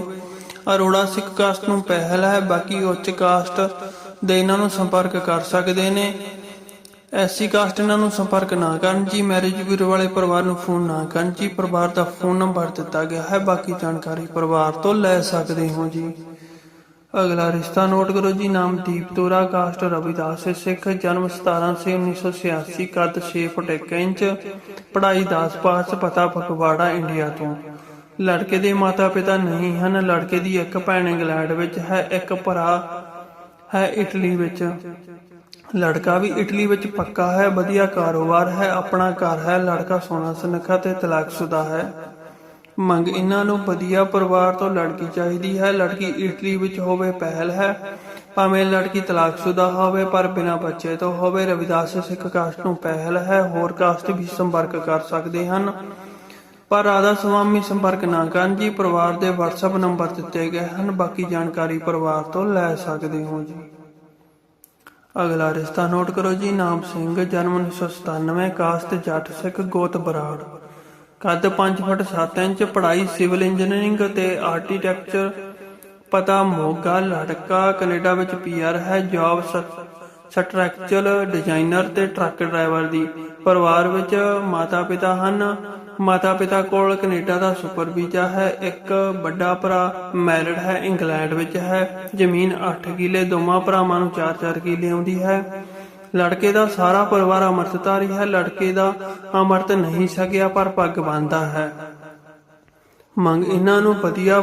ਅਰੋੜਾ ਸਿੱਖ ਕਾਸਟ ਨੂੰ ਪਹਿਲ ਹੈ, ਬਾਕੀ ਉੱਚ ਕਾਸਟ ਦੇ ਇਹਨਾਂ ਨੂੰ ਸੰਪਰਕ ਕਰ ਸਕਦੇ ਨੇ। ਐਸਸੀ ਕਾਸਟ ਇਹਨਾਂ ਨੂੰ ਸੰਪਰਕ ਨਾ ਕਰਨ ਜੀ, ਮੈਰਿਜ ਬਿਊਰੋ ਵਾਲੇ ਪਰਿਵਾਰ ਨੂੰ ਫੋਨ ਨਾ ਕਰਨ ਜੀ। ਪਰਿਵਾਰ ਦਾ ਫੋਨ ਨੰਬਰ ਦਿੱਤਾ ਗਿਆ ਹੈ, ਬਾਕੀ ਜਾਣਕਾਰੀ ਪਰਿਵਾਰ ਤੋਂ ਲੈ ਸਕਦੇ ਹੋ ਜੀ। ਅਗਲਾ ਰਿਸ਼ਤਾ ਨੋਟ ਕਰੋ ਜੀ, ਨਾਮ ਦੀਪ ਤੋਰਾ, ਕਾਸਟ ਰਵਿਦਾਸ ਸਿੱਖ, ਜਨਮ 17 ਸੇ 1986 ਕੱਦ 6 ਫੁੱਟ 1 ਇੰਚ, ਪੜ੍ਹਾਈ 10 ਪਾਸ, ਪਤਾ ਫਗਵਾੜਾ, ਇੰਡੀਆ ਤੋਂ। ਲੜਕੇ ਦੇ ਮਾਤਾ ਪਿਤਾ ਨਹੀਂ ਹਨ, ਲੜਕੇ ਦੀ ਇੱਕ ਭੈਣ ਇੰਗਲੈਂਡ ਵਿੱਚ ਹੈ, ਇੱਕ ਭਰਾ ਹੈ ਇਟਲੀ ਵਿੱਚ। ਲੜਕਾ ਵੀ ਇਟਲੀ ਵਿੱਚ ਪੱਕਾ ਹੈ, ਵਧੀਆ ਕਾਰੋਬਾਰ ਹੈ, ਆਪਣਾ ਘਰ ਹੈ, ਲੜਕਾ ਸੋਨਾ ਸੁਨੱਖਾ ਤੇ ਤਲਾਕਸ਼ੁਦਾ ਹੈ। ਮੰਗ ਇਹਨਾਂ ਨੂੰ ਵਧੀਆ ਪਰਿਵਾਰ ਤੋਂ ਲੜਕੀ ਚਾਹੀਦੀ ਹੈ। ਲੜਕੀ ਇਟਲੀ ਵਿੱਚ ਹੋਵੇ, ਪਹਿਲ ਹੈ। ਭਾਵੇਂ ਲੜਕੀ ਤਲਾਕਸ਼ੁਦਾ ਹੋਵੇ, ਪਰ ਬਿਨਾਂ ਬੱਚੇ ਤੋਂ ਹੋਵੇ, ਰਵਿਦਾਸ ਸਿੱਖ ਕਾਸਟ ਨੂੰ ਪਹਿਲ ਹੈ। ਹੋਰ ਕਾਸਟ ਵੀ ਸੰਪਰਕ ਕਰ ਸਕਦੇ ਹਨ। ਪਰ ਰਾਧਾ ਸੁਆਮੀ ਸੰਪਰਕ ਨਾ ਕਰਨ ਜੀ, ਪਰਿਵਾਰ ਦੇ WhatsApp ਨੰਬਰ ਦਿੱਤੇ ਗਏ ਹਨ। ਬਾਕੀ ਜਾਣਕਾਰੀ ਪਰਿਵਾਰ ਤੋਂ ਲੈ ਸਕਦੇ ਹੋ ਜੀ। ਅਗਲਾ ਰਿਸ਼ਤਾ ਨੋਟ ਕਰੋ ਜੀ। ਨਾਮ ਸਿੰਘ, ਜਨਮ 1997 ਕਾਸਟ ਜੱਟ ਸਿੱਖ ਗੋਤ ਬਰਾੜ। ਕੱਦ 5 ਫੁੱਟ 7 ਇੰਚ, ਪੜ੍ਹਾਈ ਸਿਵਲ ਇੰਜੀਨੀਅਰਿੰਗ ਅਤੇ ਆਰਕੀਟੈਕਚਰ। ਪਤਾ ਮੋਗਾ, ਲੜਕਾ, ਕੈਨੇਡਾ ਵਿੱਚ ਪੀਆਰ ਹੈ, ਜੌਬ ਸਟਰਕਚਰਲ ਡਿਜ਼ਾਈਨਰ ਤੇ ਟਰੱਕ ਡਰਾਈਵਰ ਦੀ। ਪਰਿਵਾਰ ਵਿੱਚ ਮਾਤਾ ਪਿਤਾ ਹਨ। ਮਾਤਾ ਪਿਤਾ ਕੋਲ ਕੈਨੇਡਾ ਦਾ ਸੁਪਰ ਵੀਜ਼ਾ ਹੈ। ਇੱਕ ਵੱਡਾ ਭਰਾ ਮੈਰਿਡ ਹੈ, ਇੰਗਲੈਂਡ ਵਿੱਚ ਹੈ। ਜ਼ਮੀਨ 8 ਕਿੱਲੇ, ਦੋਵਾਂ ਭਰਾਵਾਂ ਨੂੰ 4-4 ਕਿੱਲੇ ਆਉਂਦੀ ਹੈ। ਲੜਕੇ ਦਾ ਸਾਰਾ ਪਰਿਵਾਰ ਅੰਮ੍ਰਿਤਧਾਰੀ ਹੈ। ਲੜਕੇ ਦਾ ਅੰਮ੍ਰਿਤ ਨਹੀਂ ਸਕਿਆ ਪਰ ਪੱਗ ਬੰਨਦਾ ਹੈ। ਮੰਗ ਇਹਨਾਂ ਨੂੰ ਵਧੀਆ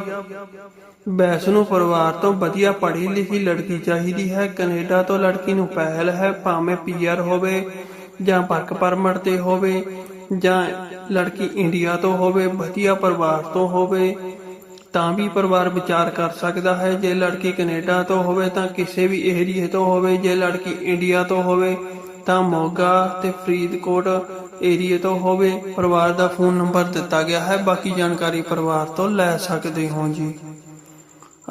ਬੈਸ ਨੂੰ ਪਰਿਵਾਰ ਤੋਂ ਵਧੀਆ ਪੜ੍ਹੀ ਲਿਖੀ ਲੜਕੀ ਚਾਹੀਦੀ ਹੈ। ਕੈਨੇਡਾ ਤੋਂ ਲੜਕੀ ਨੂੰ ਪਹਿਲ ਹੈ, ਭਾਵੇਂ ਪੀਆਰ ਹੋਵੇ ਜਾਂ ਵਰਕ ਪਰਮਿਟ ਤੇ ਹੋਵੇ ਜਾਂ ਲੜਕੀ ਇੰਡੀਆ ਤੋਂ ਹੋਵੇ, ਵਧੀਆ ਪਰਿਵਾਰ ਤੋਂ ਹੋਵੇ। ਤਾਂ ਵੀ ਪਰਿਵਾਰ ਵਿਚਾਰ ਕਰ ਸਕਦਾ ਹੈ। ਜੇ ਲੜਕੀ ਕੈਨੇਡਾ ਤੋਂ ਹੋਵੇ ਤਾਂ ਕਿਸੇ ਵੀ ਏਰੀਏ ਤੋਂ ਹੋਵੇ। ਜੇ ਲੜਕੀ ਇੰਡੀਆ ਤੋਂ ਹੋਵੇ ਤਾਂ ਮੋਗਾ ਤੇ ਫਰੀਦਕੋਟ ਏਰੀਏ ਤੋਂ ਹੋਵੇ। ਪਰਿਵਾਰ ਦਾ ਫੋਨ ਨੰਬਰ ਦਿੱਤਾ ਗਿਆ ਹੈ। ਬਾਕੀ ਜਾਣਕਾਰੀ ਪਰਿਵਾਰ ਤੋਂ ਲੈ ਸਕਦੇ ਹੋ ਜੀ।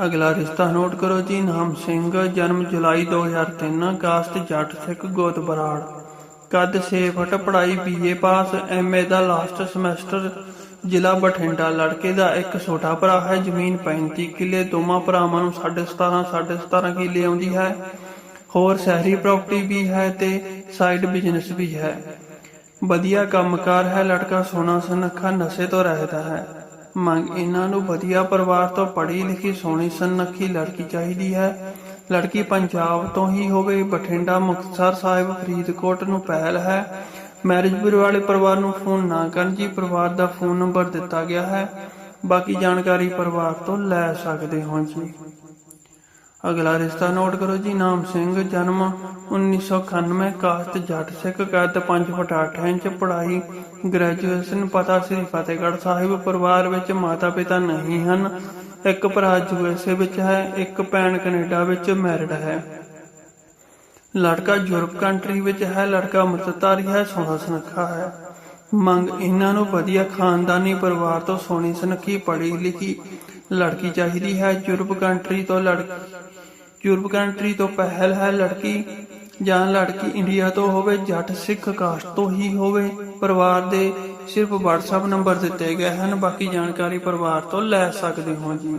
ਅਗਲਾ ਰਿਸ਼ਤਾ ਨੋਟ ਕਰੋ ਜੀ। ਨਾਮ ਸਿੰਘ, ਜਨਮ ਜੁਲਾਈ 2003 ਕਾਸਟ ਜੱਟ ਸਿੱਖ ਗੋਤ ਬਰਾੜ। ਕੱਦ 6 ਫੁੱਟ, ਪੜ੍ਹਾਈ ਬੀਏ ਪਾਸ ਐਮਏ ਦਾ ਲਾਸਟ ਸਮੈਸਟਰ ਜ਼ਿਲ੍ਹਾ ਬਠਿੰਡਾ ਲੜਕੇ ਦਾ ਇੱਕ ਛੋਟਾ ਭਰਾ ਹੈ। ਜ਼ਮੀਨ 35 ਕਿੱਲੇ, ਦੋਵਾਂ ਭਰਾਵਾਂ ਨੂੰ 17.5 17.5 ਕਿੱਲੇ ਆਉਂਦੀ ਹੈ। ਹੋਰ ਸ਼ਹਿਰੀ ਪ੍ਰਾਪਰਟੀ ਵੀ ਹੈ ਤੇ ਸਾਈਡ ਬਿਜ਼ਨਸ ਵੀ ਹੈ। ਵਧੀਆ ਕੰਮਕਾਰ ਹੈ। ਲੜਕਾ ਸੋਨਾ ਸੁਨੱਖਾ, ਨਸ਼ੇ ਤੋਂ ਰਹਿਦਾ ਹੈ। ਮੰਗ, ਇਹਨਾਂ ਨੂੰ ਵਧੀਆ ਪਰਿਵਾਰ ਤੋਂ ਪੜ੍ਹੀ ਲਿਖੀ, ਸੋਹਣੀ, ਸੁਨੱਖੀ ਲੜਕੀ ਚਾਹੀਦੀ ਹੈ। ਲੜਕੀ ਪੰਜਾਬ ਤੋਂ ਹੀ ਹੋਵੇ। ਬਠਿੰਡਾ ਮੁਕਤਸਰ ਸਾਹਿਬ ਫਰੀਦਕੋਟ ਨੂੰ ਪਹਿਲ ਹੈ। ਮੈਰਿਜ ਬਿਊਰੋ ਵਾਲੇ ਪਰਿਵਾਰ ਨੂੰ ਫੋਨ ਨਾ ਕਰਨ ਜੀ, ਪਰਿਵਾਰ ਦਾ ਫੋਨ ਨੰਬਰ ਦਿੱਤਾ ਗਿਆ ਹੈ। ਬਾਕੀ ਜਾਣਕਾਰੀ ਪਰਿਵਾਰ ਤੋਂ ਲੈ ਸਕਦੇ ਹੋ ਜੀ। ਅਗਲਾ ਰਿਸ਼ਤਾ ਨੋਟ ਕਰੋ ਜੀ, ਨਾਮ ਸਿੰਘ, ਜਨਮ 1991 ਕਾਸਟ ਜੱਟ ਸਿੱਖ, ਕੱਦ 5 ਫੁੱਟ 8 ਇੰਚ ਪੜ੍ਹਾਈ ਗ੍ਰੈਜੂਏਸ਼ਨ ਪਤਾ ਸ੍ਰੀ ਫਤਿਹਗੜ੍ਹ ਸਾਹਿਬ, ਪਰਿਵਾਰ ਵਿੱਚ ਮਾਤਾ ਪਿਤਾ ਨਹੀਂ ਹਨ। ਇੱਕ ਭਰਾ ਯੂਐਸਏ ਵਿੱਚ ਹੈ, ਇੱਕ ਭੈਣ ਕੈਨੇਡਾ ਵਿੱਚ ਮੈਰਿਡ ਹੈ। ਲੜਕਾ ਯੂਰਪ ਕੰਟਰੀ ਵਿੱਚ ਹੈ, ਲੜਕਾ ਅੰਮ੍ਰਿਤਧਾਰੀ ਹੈ, ਸੋਹਣਾ ਸੁਨੱਖਾ ਹੈ। ਮੰਗ ਇਹਨਾਂ ਨੂੰ ਵਧੀਆ ਖਾਨਦਾਨੀ ਪਰਿਵਾਰ ਤੋਂ ਸੋਹਣੀ ਸੁਨੱਖੀ ਪੜ੍ਹੀ ਲਿਖੀ ਲੜਕੀ ਚਾਹੀਦੀ ਹੈ। ਯੂਰਪ ਕੰਟਰੀ ਤੋਂ ਲੜਕੀ ਯੂਰਪ ਕੰਟਰੀ ਤੋਂ ਪਹਿਲ ਹੈ ਲੜਕੀ ਜਾਂ ਲੜਕੀ ਇੰਡੀਆ ਤੋਂ ਹੋਵੇ, ਜੱਟ ਸਿੱਖ ਕਾਸਟ ਤੋਂ ਹੀ ਹੋਵੇ, ਪਰਿਵਾਰ ਦੇ ਸਿਰਫ WhatsApp ਨੰਬਰ ਦਿੱਤੇ ਗਏ ਹਨ। ਬਾਕੀ ਜਾਣਕਾਰੀ ਪਰਿਵਾਰ ਤੋਂ ਲੈ ਸਕਦੇ ਹੋ ਜੀ।